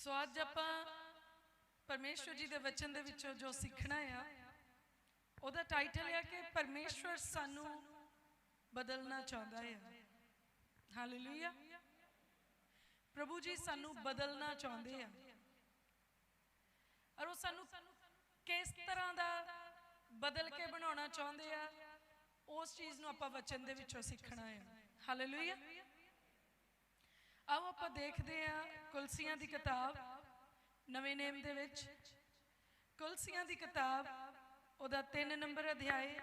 ਸੋ ਅੱਜ ਆਪਾਂ ਪਰਮੇਸ਼ਵਰ ਜੀ ਦੇ ਵਚਨ ਦੇ ਵਿੱਚੋਂ ਜੋ ਸਿੱਖਣਾ ਆ, ਉਹਦਾ ਟਾਈਟਲ ਹੈ ਕਿ ਪਰਮੇਸ਼ਵਰ ਸਾਨੂੰ ਬਦਲਣਾ ਚਾਹੁੰਦਾ ਹੈ ਹਾਲੇਲੂਇਆ ਪ੍ਰਭੂ ਜੀ ਸਾਨੂੰ ਬਦਲਣਾ ਚਾਹੁੰਦੇ ਆ। ਔਰ ਉਹ ਸਾਨੂੰ ਕਿਸ ਤਰ੍ਹਾਂ ਦਾ ਬਦਲ ਕੇ ਬਣਾਉਣਾ ਚਾਹੁੰਦੇ ਆ, ਉਸ ਚੀਜ਼ ਨੂੰ ਆਪਾਂ ਵਚਨ ਦੇ ਵਿੱਚੋਂ ਸਿੱਖਣਾ ਹੈ ਹਾਲੇਲੂਇਆ ਆਓ ਆਪਾਂ ਦੇਖਦੇ ਹਾਂ ਕੁਲਸੀਆਂ ਦੀ ਕਿਤਾਬ, ਨਵੇਂ ਨੇਮ ਦੇ ਵਿੱਚ। ਕੁਲਸੀਆਂ ਦੀ ਕਿਤਾਬ, ਉਹਦਾ 3 ਨੰਬਰ ਅਧਿਆਏ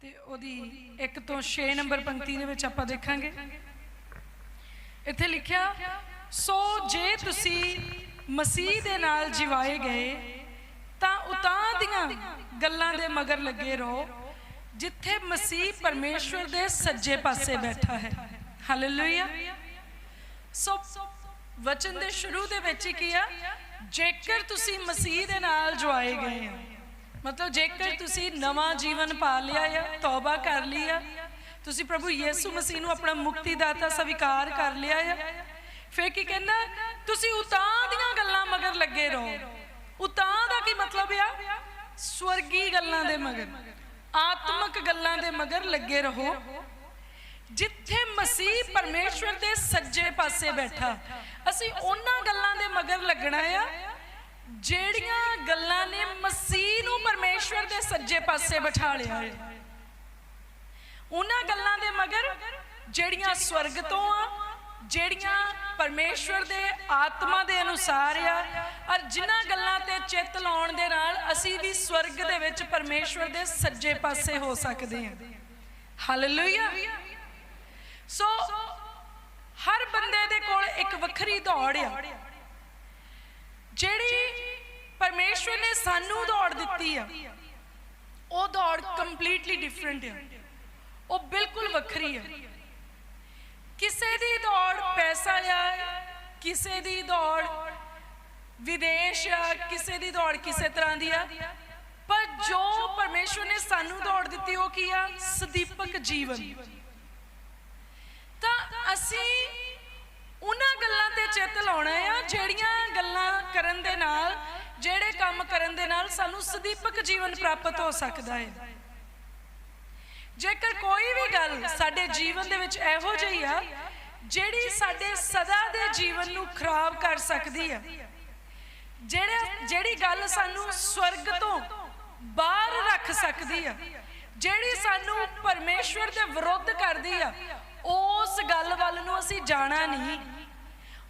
ਤੇ ਉਹਦੀ 1 ਤੋਂ 6 ਨੰਬਰ ਪੰਕਤੀ ਦੇ ਵਿੱਚ ਆਪਾਂ ਦੇਖਾਂਗੇ। ਇੱਥੇ ਲਿਖਿਆ, ਸੋ ਜੇ ਤੁਸੀਂ ਮਸੀਹ ਦੇ ਨਾਲ ਜਿਵਾਏ ਗਏ, ਤਾਂ ਉਤਾਂ ਦੀਆਂ ਗੱਲਾਂ ਦੇ ਮਗਰ ਲੱਗੇ ਰਹੋ, ਜਿੱਥੇ ਮਸੀਹ ਪਰਮੇਸ਼ਵਰ ਦੇ ਸੱਜੇ ਪਾਸੇ ਬੈਠਾ ਹੈ। ਹਾਲੇਲੂਇਆ ਸੋ ਵਚਨ ਦੇ ਸ਼ੁਰੂ ਦੇ ਵਿੱਚ ਹੀ ਕੀ ਆ? ਜੇਕਰ ਤੁਸੀਂ ਮਸੀਹ ਦੇ ਨਾਲ ਜੁਆਏ ਗਏ ਆ ਮਤਲਬ ਜੇਕਰ ਤੁਸੀਂ ਨਵਾਂ ਜੀਵਨ ਪਾ ਲਿਆ ਆ, ਤੌਬਾ ਕਰ ਲਈ ਆ, ਤੁਸੀਂ ਪ੍ਰਭੂ ਯੀਸੂ ਮਸੀਹ ਨੂੰ ਆਪਣਾ ਮੁਕਤੀਦਾਤਾ ਸਵੀਕਾਰ ਕਰ ਲਿਆ ਆ, ਫਿਰ ਕੀ ਕਹਿੰਦਾ? ਤੁਸੀਂ ਉਤਾਂ ਦੀਆਂ ਗੱਲਾਂ ਮਗਰ ਲੱਗੇ ਰਹੋ। ਉਤਾਂ ਦਾ ਕੀ ਮਤਲਬ ਆ? ਸਵਰਗੀ ਗੱਲਾਂ ਦੇ ਮਗਰ, ਆਤਮਿਕ ਗੱਲਾਂ ਦੇ ਮਗਰ ਲੱਗੇ ਰਹੋ। ਜਿੱਥੇ ਮਸੀਹ ਪਰਮੇਸ਼ਵਰ ਦੇ ਸੱਜੇ ਪਾਸੇ ਬੈਠਾ। ਅਸੀਂ ਉਹਨਾਂ ਗੱਲਾਂ ਦੇ ਮਗਰ ਲੱਗਣਾ ਆ, ਜਿਹੜੀਆਂ ਗੱਲਾਂ ਨੇ ਮਸੀਹ ਨੂੰ ਪਰਮੇਸ਼ਵਰ ਦੇ ਸੱਜੇ ਪਾਸੇ ਬਿਠਾ ਲਿਆ ਹੈ ਉਹਨਾਂ ਗੱਲਾਂ ਦੇ ਮਗਰ ਜਿਹੜੀਆਂ ਸਵਰਗ ਤੋਂ ਆ, ਜਿਹੜੀਆਂ ਪਰਮੇਸ਼ਵਰ ਦੇ ਆਤਮਾ ਦੇ ਅਨੁਸਾਰ ਆ, ਔਰ ਜਿਨ੍ਹਾਂ ਗੱਲਾਂ ਤੇ ਚਿੱਤ ਲਾਉਣ ਦੇ ਨਾਲ ਅਸੀਂ ਵੀ ਸਵਰਗ ਦੇ ਵਿੱਚ ਪਰਮੇਸ਼ਵਰ ਦੇ ਸੱਜੇ ਪਾਸੇ ਹੋ ਸਕਦੇ ਹਾਂ। ਹਾਲੇਲੂਇਆ ਸੋ ਹਰ ਬੰਦੇ ਦੇ ਕੋਲ ਇੱਕ ਵੱਖਰੀ ਦੌੜ ਆ। ਜਿਹੜੀ ਪਰਮੇਸ਼ਵਰ ਨੇ ਸਾਨੂੰ ਦੌੜ ਦਿੱਤੀ ਆ, ਉਹ ਦੌੜ ਕੰਪਲੀਟਲੀ ਡਿਫਰੈਂਟ ਆ। ਉਹ ਬਿਲਕੁਲ ਵੱਖਰੀ ਆ। ਕਿਸੇ ਦੀ ਦੌੜ ਪੈਸਾ ਆ, ਕਿਸੇ ਦੀ ਦੌੜ ਵਿਦੇਸ਼ ਆ, ਕਿਸੇ ਦੀ ਦੌੜ ਕਿਸੇ ਤਰ੍ਹਾਂ ਦੀ ਆ। ਪਰ ਜੋ ਪਰਮੇਸ਼ਵਰ ਨੇ ਸਾਨੂੰ ਦੌੜ ਦਿੱਤੀ, ਉਹ ਕੀ ਆ? ਸਦੀਪਕ ਜੀਵਨ। ਤਾਂ ਅਸੀਂ ਉਹਨਾਂ ਗੱਲਾਂ ਤੇ ਚਿੱਤ ਲਾਉਣਾ ਆ, ਜਿਹੜੀਆਂ ਗੱਲਾਂ ਕਰਨ ਦੇ ਨਾਲ, ਜਿਹੜੇ ਕੰਮ ਕਰਨ ਦੇ ਨਾਲ ਸਾਨੂੰ ਸਦੀਪਕ ਜੀਵਨ ਪ੍ਰਾਪਤ ਹੋ ਸਕਦਾ ਹੈ। ਜੇਕਰ ਕੋਈ ਵੀ ਗੱਲ ਸਾਡੇ ਜੀਵਨ ਦੇ ਵਿੱਚ ਇਹੋ ਜਿਹੀ ਆ, ਜਿਹੜੀ ਸਾਡੇ ਸਦਾ ਦੇ ਜੀਵਨ ਨੂੰ ਖਰਾਬ ਕਰ ਸਕਦੀ ਆ। ਜਿਹੜੇ, ਜਿਹੜੀ ਗੱਲ ਸਾਨੂੰ ਸਵਰਗ ਤੋਂ ਬਾਹਰ ਰੱਖ ਸਕਦੀ ਆ, ਜਿਹੜੀ ਸਾਨੂੰ ਪਰਮੇਸ਼ਵਰ ਦੇ ਵਿਰੁੱਧ ਕਰਦੀ ਆ ਉਸ ਗੱਲ ਵੱਲ ਨੂੰ ਅਸੀਂ ਜਾਣਾ ਨਹੀਂ।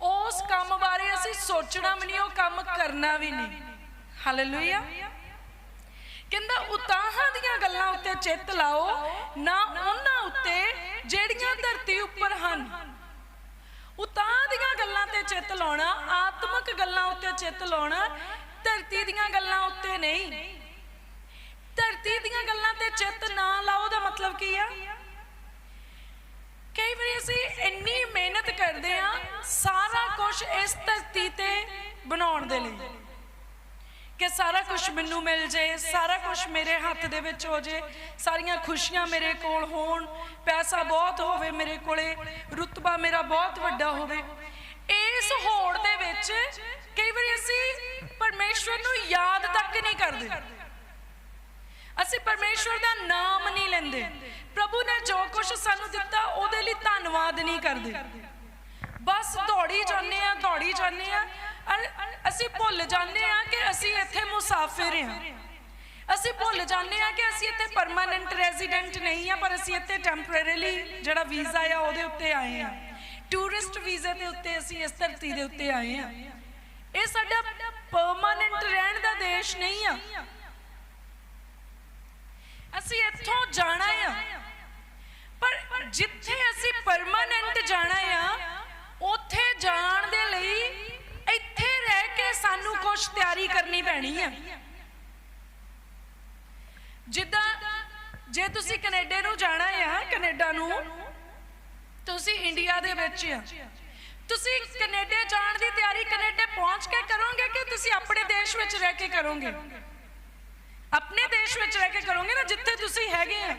ਉਸ ਕੰਮ ਬਾਰੇ ਅਸੀਂ ਸੋਚਣਾ ਵੀ ਨਹੀਂ, ਉਹ ਕੰਮ ਕਰਨਾ ਵੀ ਨਹੀਂ। ਹਾਲੇਲੂਇਆ ਕਹਿੰਦਾ, ਉਤਾਹਾਂ ਦੀਆਂ ਗੱਲਾਂ ਉੱਤੇ ਚਿੱਤ ਲਾਓ, ਨਾ ਉਹਨਾਂ ਉੱਤੇ ਜਿਹੜੀਆਂ ਧਰਤੀ ਉੱਪਰ ਹਨ। ਉਤਾਹ ਦੀਆਂ ਗੱਲਾਂ ਤੇ ਚਿੱਤ ਲਾਉਣਾ, ਆਤਮਿਕ ਗੱਲਾਂ ਉੱਤੇ ਚਿੱਤ ਲਾਉਣਾ, ਧਰਤੀ ਦੀਆਂ ਗੱਲਾਂ ਉੱਤੇ ਨਹੀਂ। ਧਰਤੀ ਦੀਆਂ ਗੱਲਾਂ ਤੇ ਚਿੱਤ ਨਾ ਲਾਓ ਦਾ ਮਤਲਬ ਕੀ ਆ? ਕਈ ਵਾਰੀ ਅਸੀਂ ਇੰਨੀ ਮਿਹਨਤ ਕਰਦੇ ਆ ਸਾਰਾ ਕੁਝ ਇਸ ਧਰਤੀ ਤੇ ਬਣਾਉਣ ਦੇ ਲਈ। ਕਿ ਸਾਰਾ ਕੁਝ ਮੈਨੂੰ ਮਿਲ ਜੇ, ਸਾਰਾ ਕੁਝ ਮੇਰੇ ਹੱਥ ਦੇ ਵਿੱਚ ਹੋ ਜੇ, ਸਾਰੀਆਂ ਖੁਸ਼ੀਆਂ ਮੇਰੇ ਕੋਲ ਹੋਣ, ਪੈਸਾ ਬਹੁਤ ਹੋਵੇ ਮੇਰੇ ਕੋਲੇ, ਰੁਤਬਾ ਮੇਰਾ ਬਹੁਤ ਵੱਡਾ ਹੋਵੇ। ਇਸ ਹੋੜ ਦੇ ਵਿੱਚ ਕਈ ਵਾਰੀ ਅਸੀਂ ਪਰਮੇਸ਼ਵਰ ਨੂੰ ਯਾਦ ਤੱਕ ਨਹੀਂ ਕਰਦੇ। ਅਸੀਂ ਪਰਮੇਸ਼ਵਰ ਦਾ ਨਾਮ ਨਹੀਂ ਲੈਂਦੇ। ਪ੍ਰਭੂ ਨੇ ਜੋ ਕੁਝ ਸਾਨੂੰ ਦਿੱਤਾ, ਉਹਦੇ ਲਈ ਧੰਨਵਾਦ ਨਹੀਂ ਕਰਦੇ। ਬਸ ਦੌੜੀ ਜਾਂਦੇ ਆ ਦੌੜੀ ਜਾਂਦੇ ਆ ਅਸੀਂ ਭੁੱਲ ਜਾਂਦੇ ਆ ਕਿ ਅਸੀਂ ਇੱਥੇ ਮੁਸਾਫਿਰ ਆ ਅਸੀਂ ਭੁੱਲ ਜਾਂਦੇ ਆ ਕਿ ਅਸੀਂ ਇੱਥੇ ਪਰਮਾਨੈਂਟ ਰੈਜ਼ੀਡੈਂਟ ਨਹੀਂ ਆ ਪਰ ਅਸੀਂ ਇੱਥੇ ਟੈਂਪਰੇਰੀਲੀ ਜਿਹੜਾ ਵੀਜ਼ਾ ਆ, ਉਹਦੇ ਉੱਤੇ ਆਏ ਆ ਟੂਰਿਸਟ ਵੀਜ਼ੇ ਦੇ ਉੱਤੇ ਅਸੀਂ ਇਸ ਧਰਤੀ ਦੇ ਉੱਤੇ ਆਏ ਆ ਇਹ ਸਾਡਾ ਪਰਮਾਨੈਂਟ ਰਹਿਣ ਦਾ ਦੇਸ਼ ਨਹੀਂ ਆ। ਅਸੀਂ ਇੱਥੋਂ ਜਾਣਾ ਆ। ਪਰ ਜਿੱਥੇ ਅਸੀਂ ਪਰਮਾਨੈਂਟ ਜਾਣਾ ਆ, ਉੱਥੇ ਜਾਣ ਦੇ ਲਈ ਇੱਥੇ ਰਹਿ ਕੇ ਸਾਨੂੰ ਕੁਝ ਤਿਆਰੀ ਕਰਨੀ ਪੈਣੀ ਆ। ਜਿੱਦਾਂ ਜੇ ਤੁਸੀਂ ਕੈਨੇਡਾ ਨੂੰ ਜਾਣਾ ਆ, ਕੈਨੇਡਾ ਨੂੰ, ਤੁਸੀਂ ਇੰਡੀਆ ਦੇ ਵਿੱਚ ਆ। ਤੁਸੀਂ ਕੈਨੇਡਾ ਜਾਣ ਦੀ ਤਿਆਰੀ ਕੈਨੇਡਾ ਪਹੁੰਚ ਕੇ ਕਰੋਗੇ ਕਿ ਤੁਸੀਂ ਆਪਣੇ ਦੇਸ਼ ਵਿੱਚ ਰਹਿ ਕੇ ਕਰੋਗੇ? ਆਪਣੇ ਦੇਸ਼ ਵਿੱਚ ਰਹਿ ਕੇ ਕਰੋਗੇ ਨਾ, ਜਿੱਥੇ ਤੁਸੀਂ ਹੈਗੇ ਆ,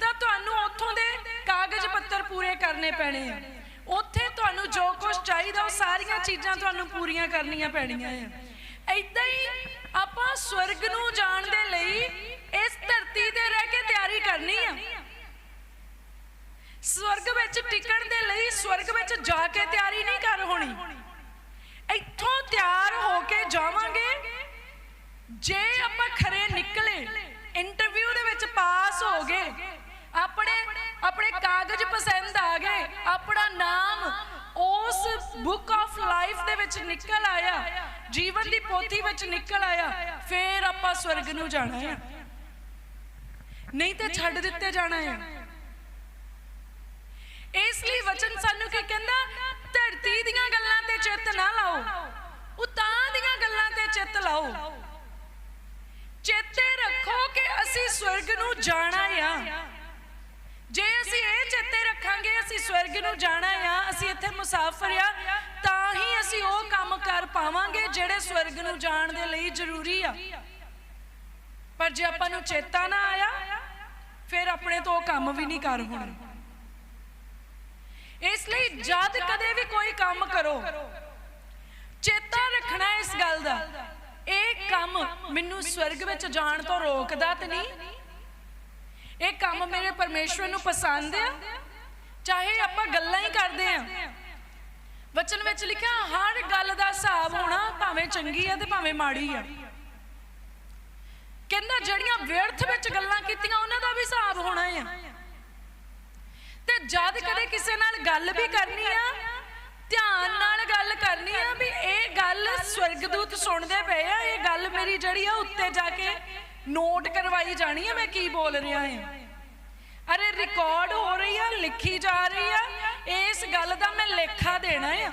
ਤਾਂ ਤੁਹਾਨੂੰ ਉੱਥੋਂ ਦੇ ਕਾਗਜ਼ ਪੱਤਰ ਪੂਰੇ ਕਰਨੇ ਪੈਣੇ ਆ। ਉੱਥੇ ਤੁਹਾਨੂੰ ਜੋ ਕੁਝ ਚਾਹੀਦਾ, ਉਹ ਸਾਰੀਆਂ ਚੀਜ਼ਾਂ ਤੁਹਾਨੂੰ ਪੂਰੀਆਂ ਕਰਨੀਆਂ ਪੈਣੀਆਂ ਆ। ਐਦਾਂ ਹੀ ਆਪਾਂ ਸਵਰਗ ਨੂੰ ਜਾਣ ਦੇ ਲਈ ਇਸ ਧਰਤੀ ਤੇ ਰਹਿ ਕੇ ਤਿਆਰੀ ਕਰਨੀ ਆ। ਸਵਰਗ ਵਿੱਚ ਟਿਕਣ ਦੇ ਲਈ ਸਵਰਗ ਵਿੱਚ ਜਾ ਕੇ ਤਿਆਰੀ ਨਹੀਂ ਕਰ ਹੋਣੀ। ਇੱਥੋਂ ਤਿਆਰ ਹੋ ਕੇ ਜਾਵਾਂਗੇ ਜੇ ਆਪਾਂ ਖਰੇ ਨਿਕਲੇ ਇੰਟਰਵਿਊ ਦੇ ਵਿੱਚ ਪਾਸ ਹੋ ਗਏ, ਆਪਣੇ ਆਪਣੇ ਕਾਗਜ਼ ਪਸੰਦ ਆ ਗਏ, ਆਪਣਾ ਨਾਮ ਉਸ ਬੁੱਕ ਆਫ ਲਾਈਫ ਦੇ ਵਿੱਚ ਨਿਕਲ ਆਇਆ, ਜੀਵਨ ਦੀ ਪੋਥੀ ਵਿੱਚ ਨਿਕਲ ਆਇਆ, ਫੇਰ ਆਪਾਂ ਸਵਰਗ ਨੂੰ ਜਾਣਾ ਹੈ। ਨਹੀਂ ਤੇ ਛੱਡ ਦਿੱਤੇ ਜਾਣਾ ਹੈ। ਇਸ ਲਈ ਵਚਨ ਸਾਨੂੰ ਕੀ ਕਹਿੰਦਾ? ਧਰਤੀ ਦੀਆਂ ਗੱਲਾਂ ਤੇ ਚਿੱਤ ਨਾ ਲਾਓ। ਉਤਾਂ ਦੀਆਂ ਗੱਲਾਂ ਤੇ ਚਿੱਤ ਲਾਓ। ਚੇਤੇ ਰੱਖੋ ਕਿ ਅਸੀਂ ਸਵਰਗ ਨੂੰ ਜਾਣਾ ਆ। ਜੇ ਅਸੀਂ ਇਹ ਚੇਤੇ ਰੱਖਾਂਗੇ, ਅਸੀਂ ਸਵਰਗ ਨੂੰ ਜਾਣਾ ਆ, ਅਸੀਂ ਇੱਥੇ ਮੁਸਾਫਰ ਆ, ਤਾਂ ਹੀ ਅਸੀਂ ਉਹ ਕੰਮ ਕਰ ਪਾਵਾਂਗੇ ਜਿਹੜੇ ਸਵਰਗ ਨੂੰ ਜਾਣ ਦੇ ਲਈ ਜ਼ਰੂਰੀ ਆ। ਪਰ ਜੇ ਆਪਾਂ ਨੂੰ ਚੇਤਾ ਨਾ ਆਇਆ, ਫਿਰ ਆਪਣੇ ਤੋਂ ਉਹ ਕੰਮ ਵੀ ਨਹੀਂ ਕਰ ਹੋਣੇ। ਇਸ ਲਈ ਜਦ ਕਦੇ ਵੀ ਕੋਈ ਕੰਮ ਕਰੋ, ਚੇਤਾ ਰੱਖਣਾ ਇਸ ਗੱਲ ਦਾ। ਇਹ ਕੰਮ ਮੈਨੂੰ ਸਵਰਗ ਵਿੱਚ ਜਾਣ ਤੋਂ ਰੋਕਦਾ ਤੇ ਨਹੀਂ? ਇਹ ਕੰਮ ਮੇਰੇ ਪਰਮੇਸ਼ਵਰ ਨੂੰ ਪਸੰਦ ਆ? ਚਾਹੇ ਆਪਾਂ ਗੱਲਾਂ ਹੀ ਕਰਦੇ ਆ। ਵਚਨ ਵਿੱਚ ਲਿਖਿਆ, ਹਰ ਗੱਲ ਦਾ ਹਿਸਾਬ ਹੋਣਾ ਭਾਵੇਂ ਚੰਗੀ ਆ ਤੇ ਭਾਵੇਂ ਮਾੜੀ ਆ। ਕਹਿੰਦਾ, ਜਿਹੜੀਆਂ ਵਿਅਰਥ ਵਿੱਚ ਗੱਲਾਂ ਕੀਤੀਆਂ, ਉਹਨਾਂ ਦਾ ਵੀ ਹਿਸਾਬ ਹੋਣਾ ਆ। ਤੇ ਜਦ ਕਦੇ ਕਿਸੇ ਨਾਲ ਗੱਲ ਵੀ ਕਰਨੀ ਆ ਧਿਆਨ ਨਾਲ ਗੱਲ ਕਰਨੀ ਆ ਵੀ ਇਹ ਗੱਲ ਸਵਰਗਦੂਤ ਸੁਣਦੇ ਪਏ ਆ, ਇਹ ਗੱਲ ਮੇਰੀ ਜਿਹੜੀ ਆ ਉੱਤੇ ਜਾ ਕੇ ਨੋਟ ਕਰਵਾਈ ਜਾਣੀ ਆ ਮੈਂ ਕੀ ਬੋਲ ਰਿਹਾ ਆ। ਅਰੇ ਰਿਕਾਰਡ ਹੋ ਰਹੀ ਆ, ਲਿਖੀ ਜਾ ਰਹੀ ਆ, ਇਸ ਗੱਲ ਦਾ ਮੈਂ ਲੇਖਾ ਦੇਣਾ ਆ।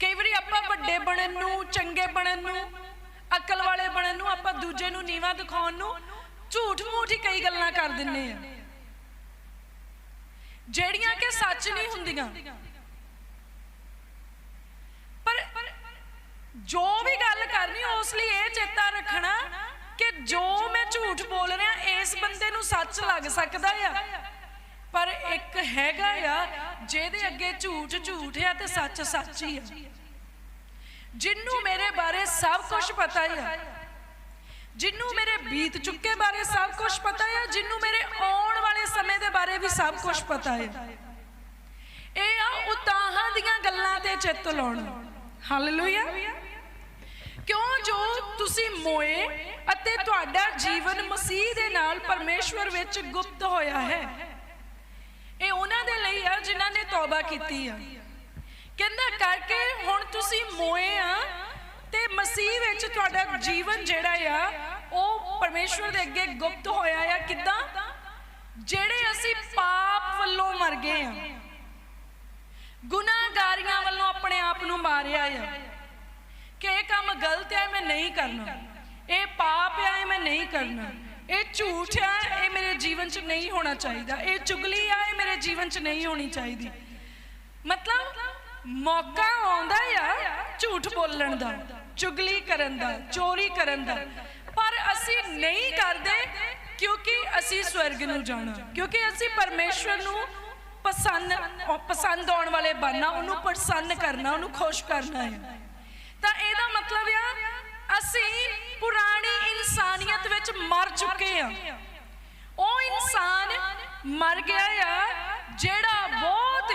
ਕਈ ਵਾਰੀ ਆਪਾਂ ਵੱਡੇ ਬਣਨ ਨੂੰ, ਚੰਗੇ ਬਣਨ ਨੂੰ, ਅਕਲ ਵਾਲੇ ਬਣਨ ਨੂੰ, ਆਪਾਂ ਦੂਜੇ ਨੂੰ ਨੀਵਾ ਦਿਖਾਉਣ ਨੂੰ ਝੂਠ ਮੂਠ ਹੀ ਕਈ ਗੱਲਾਂ ਕਰ ਦਿੰਨੇ ਆ। ਜਿਹੜੀਆਂ ਕਿ ਸੱਚ ਨਹੀਂ ਹੁੰਦੀਆਂ ਪਰ ਜੋ ਵੀ ਗੱਲ ਕਰਨੀ, ਉਸ ਲਈ ਇਹ ਚੇਤਾ ਰੱਖਣਾ ਕਿ ਜੋ ਮੈਂ ਝੂਠ ਬੋਲ ਰਿਹਾ, ਇਸ ਬੰਦੇ ਨੂੰ ਸੱਚ ਲੱਗ ਸਕਦਾ ਆ। ਪਰ ਇੱਕ ਹੈਗਾ ਆ, ਜਿਹਦੇ ਅੱਗੇ ਝੂਠ ਝੂਠ ਆ ਤੇ ਸੱਚ ਸੱਚ ਹੀ ਆ। ਜਿੰਨੂੰ ਮੇਰੇ ਬਾਰੇ ਸਭ ਕੁਝ ਪਤਾ ਆ। ਜਿੰਨੂੰ ਮੇਰੇ ਬੀਤ ਚੁੱਕੇ ਬਾਰੇ ਸਭ ਕੁਝ ਪਤਾ ਆ, ਜਿੰਨੂੰ ਮੇਰੇ ਆਉਣ ਵਾਲੇ ਸਮੇਂ ਦੇ ਬਾਰੇ ਵੀ ਸਭ ਕੁਝ ਪਤਾ ਹੈ ਇਹ ਆ ਉਤਾਹਾਂ ਦੀਆਂ ਗੱਲਾਂ ਤੇ ਚਿੱਤ ਲਾਉਣ। ਹਾਲੇਲੂਇਆ ਕਿਉਂ ਜੋ ਤੁਸੀਂ ਮੋਏ ਅਤੇ ਤੁਹਾਡਾ ਜੀਵਨ ਮਸੀਹ ਦੇ ਨਾਲ ਪਰਮੇਸ਼ਵਰ ਵਿੱਚ ਗੁਪਤ ਹੋਇਆ ਹੈ? ਇਹ ਉਹਨਾਂ ਦੇ ਲਈ ਆ ਜਿਨ੍ਹਾਂ ਨੇ ਤੌਬਾ ਕੀਤੀ ਆ। ਕਹਿੰਦਾ, ਕਰਕੇ ਹੁਣ ਤੁਸੀਂ ਮੋਏ ਆ ਤੇ ਮਸੀਹ ਵਿੱਚ ਤੁਹਾਡਾ ਜੀਵਨ ਜਿਹੜਾ ਆ, ਉਹ ਪਰਮੇਸ਼ਵਰ ਦੇ ਅੱਗੇ ਗੁਪਤ ਹੋਇਆ ਆ। ਕਿਦਾਂ? ਜਿਹੜੇ ਅਸੀਂ ਪਾਪ ਵੱਲੋਂ ਮਰ ਗਏ ਆ, ਗੁਨਾਹਗਾਰੀਆਂ ਵੱਲੋਂ ਆਪਣੇ ਆਪ ਨੂੰ ਮਾਰਿਆ ਆ ਕਿ ਇਹ ਕੰਮ ਗਲਤ ਹੈ, ਮੈਂ ਨਹੀਂ ਕਰਨਾ। ਇਹ ਪਾਪ ਹੈ ਮੈਂ ਨਹੀਂ ਕਰਨਾ। ਇਹ ਝੂਠ ਹੈ, ਇਹ ਮੇਰੇ ਜੀਵਨ 'ਚ ਨਹੀਂ ਹੋਣਾ ਚਾਹੀਦਾ। ਇਹ ਚੁਗਲੀ ਹੈ, ਇਹ ਮੇਰੇ ਜੀਵਨ 'ਚ ਨਹੀਂ ਹੋਣੀ ਚਾਹੀਦੀ। ਮਤਲਬ ਮੌਕਾ ਆਉਂਦਾ ਆ ਝੂਠ ਬੋਲਣ ਦਾ, ਚੁਗਲੀ ਕਰਨ ਦਾ, ਚੋਰੀ ਕਰਨ ਦਾ। ਪਰ ਅਸੀਂ ਨਹੀਂ ਕਰਦੇ ਕਿਉਂਕਿ ਅਸੀਂ ਸਵਰਗ ਨੂੰ ਜਾਣਾ। ਕਿਉਂਕਿ ਅਸੀਂ ਪਰਮੇਸ਼ਵਰ ਨੂੰ ਪਸੰਦ ਪਸੰਦ ਆਉਣ ਵਾਲੇ ਬਣਨਾ, ਉਹਨੂੰ ਪਸੰਦ ਕਰਨਾ, ਉਹਨੂੰ ਖੁਸ਼ ਕਰਨਾ ਹੈ ਤਾਂ ਇਹਦਾ ਮਤਲਬ ਆ, ਅਸੀਂ ਪੁਰਾਣੀ ਇਨਸਾਨੀਅਤ ਵਿੱਚ ਮਰ ਚੁੱਕੇ ਆ। ਉਹ ਇਨਸਾਨ ਮਰ ਗਿਆ ਆ, ਜਿਹੜਾ ਬਹੁਤ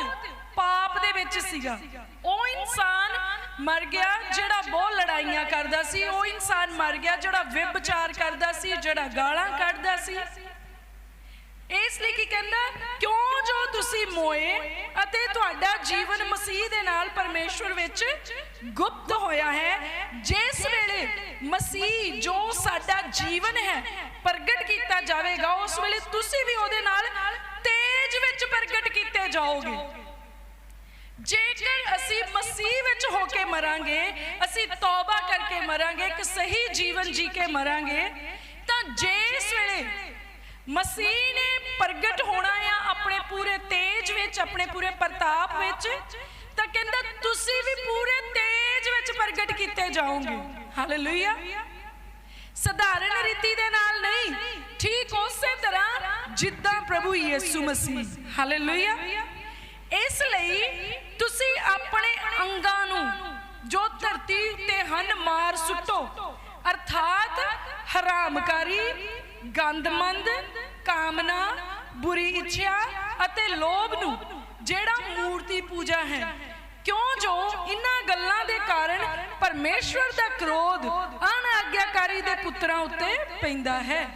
ਪਾਪ ਦੇ ਵਿੱਚ ਸੀਗਾ। ਉਹ ਇਨਸਾਨ ਮਰ ਗਿਆ, ਜਿਹੜਾ ਬਹੁਤ ਲੜਾਈਆਂ ਕਰਦਾ ਸੀ। ਉਹ ਇਨਸਾਨ ਮਰ ਗਿਆ, ਜਿਹੜਾ ਵਿਭਚਾਰ ਕਰਦਾ ਸੀ, ਜਿਹੜਾ ਗਾਲਾਂ ਕੱਢਦਾ ਸੀ। ਇਸ ਲਈ ਕੀ ਕਹਿੰਦਾ, ਕਿਉਂ ਜੋ ਤੁਸੀਂ ਮੋਏ ਅਤੇ ਤੁਹਾਡਾ ਜੀਵਨ ਮਸੀਹ ਦੇ ਨਾਲ ਪਰਮੇਸ਼ਵਰ ਵਿੱਚ ਗੁਪਤ ਹੋਇਆ ਹੈ, ਜਿਸ ਵੇਲੇ ਮਸੀਹ ਜੋ ਸਾਡਾ ਜੀਵਨ ਹੈ ਪ੍ਰਗਟ ਕੀਤਾ ਜਾਵੇਗਾ, ਉਸ ਵੇਲੇ ਤੁਸੀਂ ਵੀ ਉਹਦੇ ਨਾਲ ਤੇਜ ਵਿੱਚ ਪ੍ਰਗਟ ਕੀਤੇ ਜਾਓਗੇ। ਜੇਕਰ ਅਸੀਂ ਮਸੀਹ ਵਿੱਚ ਹੋ ਕੇ ਮਰਾਂਗੇ, ਅਸੀਂ ਤੌਬਾ ਕਰਕੇ ਮਰਾਂਗੇ, ਇੱਕ ਸਹੀ ਜੀਵਨ ਜੀ ਕੇ ਮਰਾਂਗੇ, ਤਾਂ ਜਿਸ ਵੇਲੇ ਮਸੀਹ ਨੇ ਪ੍ਰਗਟ ਹੋਣਾ ਆ ਆਪਣੇ ਪੂਰੇ ਤੇਜ ਵਿੱਚ, ਆਪਣੇ ਪੂਰੇ ਪ੍ਰਤਾਪ ਵਿੱਚ, ਤਾਂ ਕਹਿੰਦਾ ਤੁਸੀਂ ਵੀ ਪੂਰੇ ਤੇਜ ਵਿੱਚ ਪ੍ਰਗਟ ਕੀਤੇ ਜਾਓਗੇ। ਹਾਲੇਲੂਇਆ ਸਧਾਰਨ ਰੀਤੀ ਦੇ ਨਾਲ ਨਹੀਂ, ਠੀਕ ਉਸੇ ਤਰ੍ਹਾਂ ਜਿੱਦਾਂ ਪ੍ਰਭੂ ਯੀਸੂ ਮਸੀਹ। ਹਾਲੇਲੂਇਆ ਇਸ ਲਈ ਤੁਸੀਂ ਆਪਣੇ ਅੰਗਾਂ ਨੂੰ, ਜੋ ਧਰਤੀ ਉੱਤੇ ਹਨ, ਮਾਰ ਸੁੱਟੋ। ਅਰਥਾਤ ਹਰਾਮਕਾਰੀ ਗੰਦਮੰਦ, ਕਾਮਨਾ, ਬੁਰੀ ਇੱਛਾ ਅਤੇ ਲੋਭ ਨੂੰ ਜਿਹੜਾ ਮੂਰਤੀ ਪੂਜਾ ਹੈ। ਕਿਉਂ ਜੋ ਇਹਨਾਂ ਗੱਲਾਂ ਦੇ ਕਾਰਨ ਪਰਮੇਸ਼ਵਰ ਦਾ ਕ੍ਰੋਧ ਅਣਆਗਿਆਕਾਰੀ ਦੇ ਪੁੱਤਰਾਂ ਉੱਤੇ ਪੈਂਦਾ ਹੈ।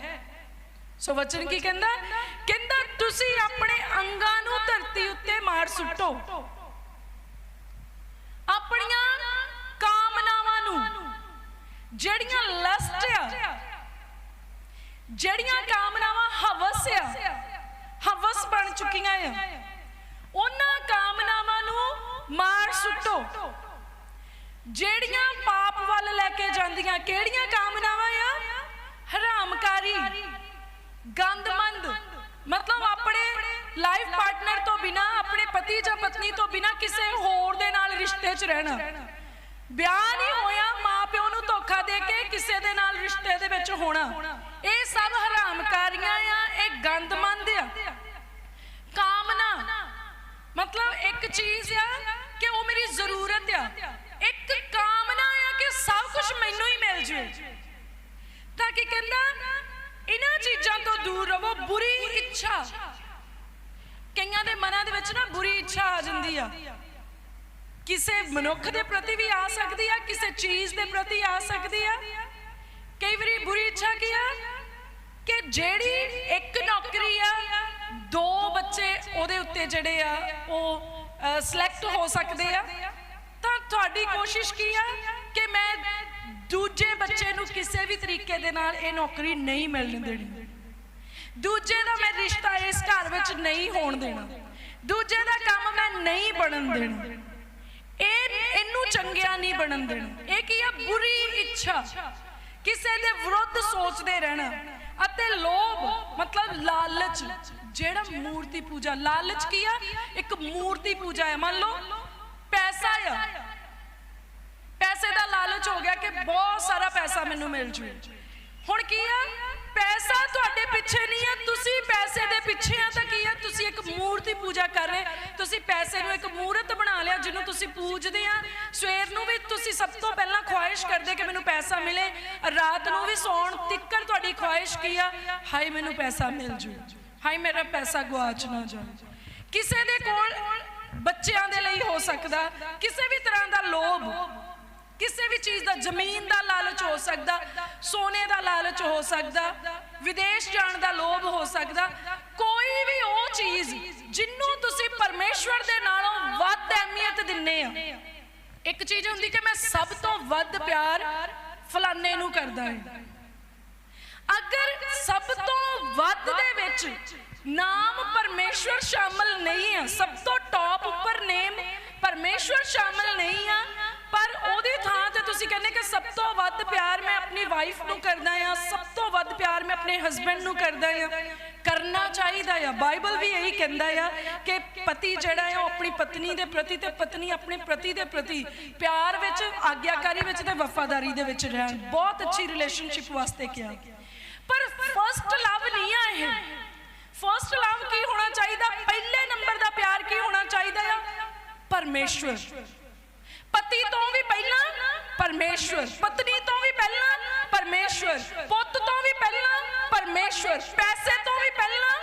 ਸੋ ਵਚਨ ਕੀ ਕਹਿੰਦਾ? ਕਹਿੰਦਾ, ਤੁਸੀਂ ਆਪਣੇ ਅੰਗਾਂ ਨੂੰ ਧਰਤੀ ਉੱਤੇ ਮਾਰ ਸੁੱਟੋ। ਆਪਣੀਆਂ ਕਾਮਨਾਵਾਂ ਨੂੰ, ਜਿਹੜੀਆਂ ਲਸਟ ਆ ਜਿਹੜੀਆਂ ਕਾਮਨਾਵਾਂ ਹਵਸ ਆ, ਹਵਸ ਬਣ ਚੁੱਕੀਆਂ ਆ, ਉਹਨਾਂ ਕਾਮਨਾਵਾਂ ਨੂੰ ਮਾਰ ਸੁੱਟੋ। ਜਿਹੜੀਆਂ ਪਾਪ ਵੱਲ ਲੈ ਕੇ ਜਾਂਦੀਆਂ, ਕਿਹੜੀਆਂ ਕਾਮਨਾਵਾਂ ਆ? ਹਰਾਮਕਾਰੀ, ਗੰਦਮੰਦ। ਮਤਲਬ ਆਪਣੇ ਲਾਈਫ ਪਾਰਟਨਰ ਤੋਂ ਬਿਨਾ, ਆਪਣੇ ਪਤੀ ਜਾਂ ਪਤਨੀ ਤੋਂ ਬਿਨਾ ਕਿਸੇ ਹੋਰ ਦੇ ਨਾਲ ਰਿਸ਼ਤੇ 'ਚ ਰਹਿਣਾ। ਵਿਆਹ ਨਹੀਂ ਹੋਇਆ, ਮਾਪਿਓ ਨੂੰ ਧੋਖਾ ਦੇ ਕੇ ਕਿਸੇ ਦੇ ਨਾਲ ਰਿਸ਼ਤੇ ਦੇ ਵਿੱਚ ਹੋਣਾ। ਇਹ ਸਭ ਹਰਾਮਕਾਰੀਆਂ ਆ, ਇਹ ਗੰਦਮੰਦ ਆ। ਕਾਮਨਾ। ਮਤਲਬ ਇੱਕ ਚੀਜ਼ ਆ ਕਿ ਉਹ ਮੇਰੀ ਜ਼ਰੂਰਤ ਆ। ਇੱਕ ਕਾਮਨਾ ਆ ਕਿ ਸਭ ਕੁਝ ਮੈਨੂੰ ਹੀ ਮਿਲ ਜਾਵੇ। ਤਾਂ ਕੀ ਕਹਿੰਦਾ? ਇਹਨਾਂ ਚੀਜ਼ਾਂ ਤੋਂ ਦੂਰ ਰਹੋ, ਬੁਰੀ ਇੱਛਾ। ਕਈਆਂ ਦੇ ਮਨਾਂ ਦੇ ਵਿੱਚ ਨਾ ਬੁਰੀ ਇੱਛਾ ਆ ਜਾਂਦੀ ਆ। ਕਿਸੇ ਮਨੁੱਖ ਦੇ ਪ੍ਰਤੀ ਵੀ ਆ ਸਕਦੀ ਆ, ਕਿਸੇ ਚੀਜ਼ ਦੇ ਪ੍ਰਤੀ ਆ ਸਕਦੀ ਆ। ਕਈ ਵਾਰੀ ਬੁਰੀ ਇੱਛਾ ਕੀ ਆ? ਕਿ ਜਿਹੜੀ ਇੱਕ ਨੌਕਰੀ ਆ, ਦੋ ਬੱਚੇ ਉਹਦੇ ਉੱਤੇ ਜਿਹੜੇ ਆ, ਉਹ ਸਿਲੈਕਟ ਹੋ ਸਕਦੇ ਆ। ਤਾਂ ਤੁਹਾਡੀ ਕੋਸ਼ਿਸ਼ ਕੀ ਆ? ਕਿ ਮੈਂ ਦੂਜੇ ਬੱਚੇ ਨੂੰ ਕਿਸੇ ਵੀ ਤਰੀਕੇ ਦੇ ਨਾਲ ਇਹ ਨੌਕਰੀ ਨਹੀਂ ਮਿਲਣ ਦੇਣੀ। ਦੂਜੇ ਦਾ ਮੈਂ ਰਿਸ਼ਤਾ ਇਸ ਘਰ ਵਿੱਚ ਨਹੀਂ ਹੋਣ ਦੇਣਾ। ਦੂਜੇ ਦਾ ਕੰਮ ਮੈਂ ਨਹੀਂ ਬਣਨ ਦੇਣਾ। ਇਹ ਇਹਨੂੰ ਚੰਗਿਆ ਨਹੀਂ ਬਣਨ ਦੇਣਾ। ਇਹ ਕੀ ਆ? ਬੁਰੀ ਇੱਛਾ। ਕਿਸੇ ਦੇ ਵਿਰੁੱਧ ਸੋਚਦੇ ਰਹਿਣਾ। ਅਤੇ ਲੋਭ, ਮਤਲਬ ਲਾਲਚ। ਜਿਹੜਾ ਮੂਰਤੀ ਪੂਜਾ, ਲਾਲਚ ਕੀ ਆ? ਇੱਕ ਮੂਰਤੀ ਪੂਜਾ ਹੈ। ਮੰਨ ਲਓ, ਪੈਸਾ ਆ। ਪੈਸੇ ਦਾ ਲਾਲਚ ਹੋ ਗਿਆ ਕਿ ਬਹੁਤ ਸਾਰਾ ਪੈਸਾ ਮੈਨੂੰ ਮਿਲ ਜੂ। ਹੁਣ ਕੀ ਆ? ਪੈਸਾ ਤੁਹਾਡੇ ਪਿੱਛੇ ਨਹੀਂ ਆ, ਤੁਸੀਂ ਪੈਸੇ ਦੇ ਪਿੱਛੇ ਆ ਤਾਂ ਕੀ ਆ? ਤੁਸੀਂ ਇੱਕ ਮੂਰਤੀ ਪੂਜਾ ਕਰ ਰਹੇ। ਤੁਸੀਂ ਪੈਸੇ ਨੂੰ ਇੱਕ ਮੂਰਤ ਬਣਾ ਲਿਆ ਜਿਹਨੂੰ ਤੁਸੀਂ ਪੂਜਦੇ ਆ। ਸਵੇਰ ਨੂੰ ਵੀ ਤੁਸੀਂ ਸਭ ਤੋਂ ਪਹਿਲਾਂ ਖੁਆਇਸ਼ ਕਰਦੇ ਕਿ ਮੈਨੂੰ ਪੈਸਾ ਮਿਲੇ। ਰਾਤ ਨੂੰ ਵੀ ਸੌਣ ਤਿੱਕਰ ਤੁਹਾਡੀ ਖੁਆਇਸ਼ ਕੀ ਆ? ਹਾਈ ਮੈਨੂੰ ਪੈਸਾ ਮਿਲ ਜੂ। ਹਾਏ, ਮੇਰਾ ਪੈਸਾ ਗਵਾਚ ਨਾ ਜਾਏ ਕਿਸੇ ਦੇ ਕੋਲ ਬੱਚਿਆਂ ਦੇ ਲਈ ਹੋ ਸਕਦਾ। ਕਿਸੇ ਵੀ ਤਰ੍ਹਾਂ ਦਾ ਲੋਭ। ਕਿਸੇ ਵੀ ਚੀਜ਼ ਦਾ, ਜ਼ਮੀਨ ਦਾ ਲਾਲਚ ਹੋ ਸਕਦਾ, ਸੋਨੇ ਦਾ ਲਾਲਚ ਹੋ ਸਕਦਾ, ਵਿਦੇਸ਼ ਜਾਣ ਦਾ ਲੋਭ ਹੋ ਸਕਦਾ, ਕੋਈ ਵੀ ਉਹ ਚੀਜ਼ ਜਿੰਨੂੰ ਤੁਸੀਂ ਪਰਮੇਸ਼ਵਰ ਦੇ ਨਾਲੋਂ ਵੱਧ ਅਹਿਮੀਅਤ ਦਿੰਨੇ ਆ। ਇੱਕ ਚੀਜ਼ ਹੁੰਦੀ ਕਿ ਮੈਂ ਸਭ ਤੋਂ ਵੱਧ ਪਿਆਰ ਫਲਾਣੇ ਨੂੰ ਕਰਦਾ ਹਾਂ। ਅਗਰ ਸਭ ਤੋਂ ਵੱਧ ਦੇ ਵਿੱਚ ਨਾਮ ਪਰਮੇਸ਼ਵਰ ਸ਼ਾਮਲ ਨਹੀਂ ਆ, ਸਭ ਤੋਂ ਟੌਪ ਉੱਪਰ ਨੇਮ ਪਰਮੇਸ਼ਵਰ ਸ਼ਾਮਲ ਨਹੀਂ ਆ ਤੁਸੀਂ ਕਹਿੰਦੇ ਕਿ ਸਭ ਤੋਂ ਵੱਧ ਪਿਆਰ ਮੈਂ ਆਪਣੀ ਵਾਈਫ ਨੂੰ ਕਰਦਾ ਆ ਸਭ ਤੋਂ ਵੱਧ ਪਿਆਰ ਮੈਂ ਆਪਣੇ ਹਸਬੰਡ ਨੂੰ ਕਰਦਾ ਆ ਕਰਨਾ ਚਾਹੀਦਾ ਆ। ਬਾਈਬਲ ਵੀ ਇਹੀ ਕਹਿੰਦਾ ਆ ਕਿ ਪਤੀ ਜਿਹੜਾ ਆ, ਉਹ ਆਪਣੀ ਪਤਨੀ ਦੇ ਪ੍ਰਤੀ ਤੇ ਪਤਨੀ ਆਪਣੇ ਪ੍ਰਤੀ ਦੇ ਪ੍ਰਤੀ ਪਿਆਰ ਵਿੱਚ, ਆਗਿਆਕਾਰੀ ਵਿੱਚ ਤੇ ਵਫਾਦਾਰੀ ਦੇ ਵਿੱਚ ਰਹਿਣ। ਬਹੁਤ ਅੱਛੀ ਰਿਲੇਸ਼ਨਸ਼ਿਪ ਵਾਸਤੇ ਕਿਹਾ। ਪਰ ਫਰਸਟ ਲਵ ਨਹੀਂ ਆ ਇਹ। ਫਰਸਟ ਲਵ ਕੀ ਹੋਣਾ ਚਾਹੀਦਾ? ਪਹਿਲੇ ਨੰਬਰ ਦਾ ਪਿਆਰ ਕੀ ਹੋਣਾ ਚਾਹੀਦਾ ਆ? ਪਰਮੇਸ਼ਵਰ। ਪਤੀ ਤੋਂ ਵੀ ਪਹਿਲਾਂ ਪਰਮੇਸ਼ਵਰ। ਪਤਨੀ ਤੋਂ ਵੀ ਪਹਿਲਾਂ ਪਰਮੇਸ਼ਵਰ। ਪੁੱਤ ਤੋਂ ਵੀ ਪਹਿਲਾਂ ਪਰਮੇਸ਼ਵਰ। ਪੈਸੇ ਤੋਂ ਵੀ ਪਹਿਲਾਂ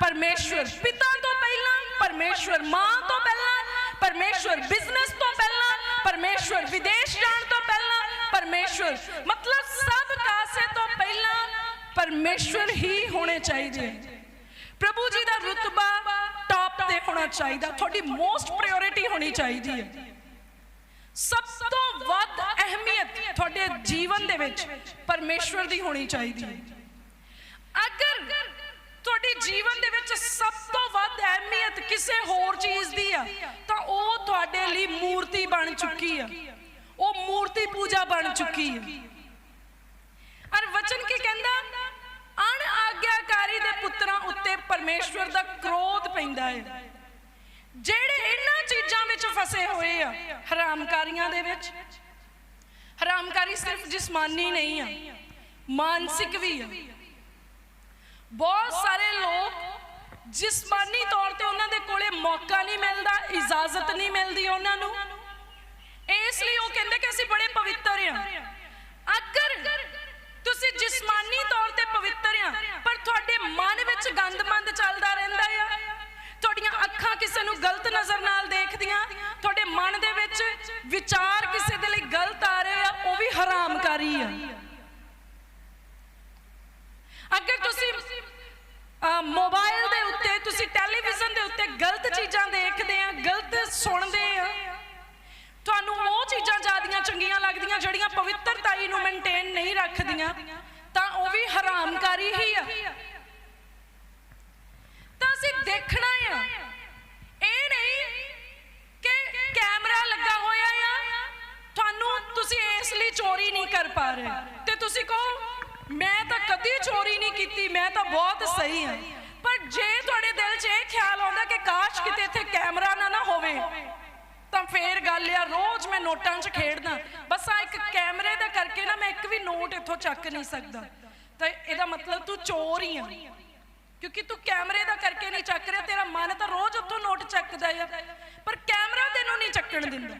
ਪਰਮੇਸ਼ਵਰ। ਪਿਤਾ ਤੋਂ ਪਹਿਲਾਂ ਪਰਮੇਸ਼ਵਰ। ਮਾਂ ਤੋਂ ਪਹਿਲਾਂ ਪਰਮੇਸ਼ਵਰ। ਬਿਜ਼ਨਸ ਤੋਂ ਪਹਿਲਾਂ ਪਰਮੇਸ਼ਵਰ। ਵਿਦੇਸ਼ ਜਾਣ ਤੋਂ ਪਹਿਲਾਂ ਪਰਮੇਸ਼ਵਰ। ਮਤਲਬ ਸਭ ਕਾਸੇ ਤੋਂ ਪਹਿਲਾਂ ਪਰਮੇਸ਼ਵਰ ਹੀ ਹੋਣੇ ਚਾਹੀਦੇ। ਪ੍ਰਭੂ ਜੀ ਦਾ ਰੁਤਬਾ ਟਾਪ ਤੇ ਹੋਣਾ ਚਾਹੀਦਾ। ਤੁਹਾਡੀ ਮੋਸਟ ਪ੍ਰਾਇੋਰਟੀ ਹੋਣੀ ਚਾਹੀਦੀ ਹੈ। ਸਭ ਤੋਂ ਵੱਧ ਅਹਿਮੀਅਤ ਤੁਹਾਡੇ ਜੀਵਨ ਦੇ ਵਿੱਚ ਪਰਮੇਸ਼ਵਰ ਦੀ ਹੋਣੀ ਚਾਹੀਦੀ ਹੈ। ਅਗਰ ਤੁਹਾਡੇ ਜੀਵਨ ਦੇ ਵਿੱਚ ਸਭ ਤੋਂ ਵੱਧ ਅਹਿਮੀਅਤ ਕਿਸੇ ਹੋਰ ਚੀਜ਼ ਦੀ ਆ, ਤਾਂ ਉਹ ਤੁਹਾਡੇ ਲਈ ਮੂਰਤੀ ਬਣ ਚੁੱਕੀ ਆ। ਉਹ ਮੂਰਤੀ ਪੂਜਾ ਬਣ ਚੁੱਕੀ ਹੈ ਅਰ ਵਚਨ ਕੀ ਕਹਿੰਦਾ? ਅਣ ਆਗਿਆਕਾਰੀ ਦੇ ਪੁੱਤਰਾਂ ਉੱਤੇ ਪਰਮੇਸ਼ਵਰ ਦਾ ਕ੍ਰੋਧ ਪੈਂਦਾ ਹੈ। ਜਿਹੜੇ ਇਹਨਾਂ ਚੀਜ਼ਾਂ ਵਿੱਚ ਫਸੇ ਹੋਏ ਆ, ਹਰਾਮਕਾਰੀਆਂ ਦੇ ਵਿੱਚ। ਹਰਾਮਕਾਰੀ ਸਿਰਫ ਜਿਸਮਾਨੀ ਨਹੀਂ ਆ, ਮਾਨਸਿਕ ਵੀ ਆ। ਬਹੁਤ ਸਾਰੇ ਲੋਕ ਜਿਸਮਾਨੀ ਤੌਰ ਤੇ ਉਹਨਾਂ ਦੇ ਕੋਲੇ ਮੌਕਾ ਨਹੀਂ ਮਿਲਦਾ, ਇਜਾਜ਼ਤ ਨਹੀਂ ਮਿਲਦੀ ਉਹਨਾਂ ਨੂੰ। ਇਸ ਲਈ ਉਹ ਕਹਿੰਦੇ ਕਿ ਅਸੀਂ ਬੜੇ ਪਵਿੱਤਰ ਆ। ਅਗਰ ਤੁਸੀਂ ਜਿਸਮਾਨੀ ਤੌਰ ਤੇ ਪਵਿੱਤਰ ਆ, ਪਰ ਤੁਹਾਡੇ ਮਨ ਵਿੱਚ ਗੰਦਮੰਦ ਚੱਲਦਾ ਰਹਿੰਦਾ ਆ ਤੁਹਾਡੀਆਂ ਅੱਖਾਂ ਕਿਸੇ ਨੂੰ ਗਲਤ ਨਜ਼ਰ ਨਾਲ ਦੇਖਦੀਆਂ, ਤੁਹਾਡੇ ਮਨ ਦੇ ਵਿੱਚ ਵਿਚਾਰ ਕਿਸੇ ਦੇ ਲਈ ਗਲਤ ਆ ਰਹੇ ਆ, ਉਹ ਵੀ ਹਰਾਮਕਾਰੀ ਆ। ਅਗਰ ਤੁਸੀਂ ਮੋਬਾਈਲ ਦੇ ਉੱਤੇ, ਤੁਸੀਂ ਟੈਲੀਵਿਜ਼ਨ ਦੇ ਉੱਤੇ ਗਲਤ ਚੀਜ਼ਾਂ ਦੇਖਦੇ ਆ, ਗਲਤ ਸੁਣਦੇ ਆ। ਤੁਹਾਨੂੰ ਉਹ ਚੀਜ਼ਾਂ ਜ਼ਿਆਦੀਆਂ ਚੰਗੀਆਂ ਲੱਗਦੀਆਂ ਜਿਹੜੀਆਂ ਪਵਿੱਤਰਤਾਈ ਨੂੰ ਮੇਨਟੇਨ ਨਹੀਂ ਰੱਖਦੀਆਂ, ਤਾਂ ਉਹ ਵੀ ਹਰਾਮਕਾਰੀ ਹੀ ਆ। ਤਾਂ ਅਸੀਂ ਦੇਖਣਾ ਆ। ਇਹ ਨਹੀਂ ਕਿ ਕੈਮਰਾ ਲੱਗਾ ਹੋਇਆ ਆ। ਤੁਹਾਨੂੰ ਤੁਸੀਂ ਇਸ ਲਈ ਚੋਰੀ ਨਹੀਂ ਕਰ ਪਾ ਰਹੇ। ਤੇ ਤੁਸੀਂ ਕਹੋ, ਮੈਂ ਤਾਂ ਕਦੀ ਚੋਰੀ ਨਹੀਂ ਕੀਤੀ, ਮੈਂ ਤਾਂ ਬਹੁਤ ਸਹੀ ਹਾਂ ਪਰ ਜੇ ਤੁਹਾਡੇ ਦਿਲ 'ਚ ਇਹ ਖਿਆਲ ਆਉਂਦਾ ਕਿ ਕਾਸ਼ ਕਿਤੇ ਇੱਥੇ ਕੈਮਰਾ ਨਾ ਨਾ ਹੋਵੇ, ਤਾਂ ਫੇਰ ਗੱਲ ਆ, ਰੋਜ਼ ਮੈਂ ਨੋਟਾਂ 'ਚ ਖੇਡਦਾ। ਬਸ ਆ ਇੱਕ ਕੈਮਰੇ ਦਾ ਕਰਕੇ ਨਾ ਮੈਂ ਇੱਕ ਵੀ ਨੋਟ ਇੱਥੋਂ ਚੱਕ ਨਹੀਂ ਸਕਦਾ। ਤਾਂ ਇਹਦਾ ਮਤਲਬ ਤੂੰ ਚੋਰ ਹੀ ਆ। ਕਿਉਂਕਿ ਤੂੰ ਕੈਮਰੇ ਦਾ ਕਰਕੇ ਨਹੀਂ ਚੱਕ ਰਿਹਾ, ਤੇਰਾ ਮਨ ਤਾਂ ਰੋਜ਼ ਉੱਥੋਂ ਨੋਟ ਚੱਕਦਾ ਆ। ਪਰ ਕੈਮਰਾ ਤੈਨੂੰ ਨਹੀਂ ਚੱਕਣ ਦਿੰਦਾ।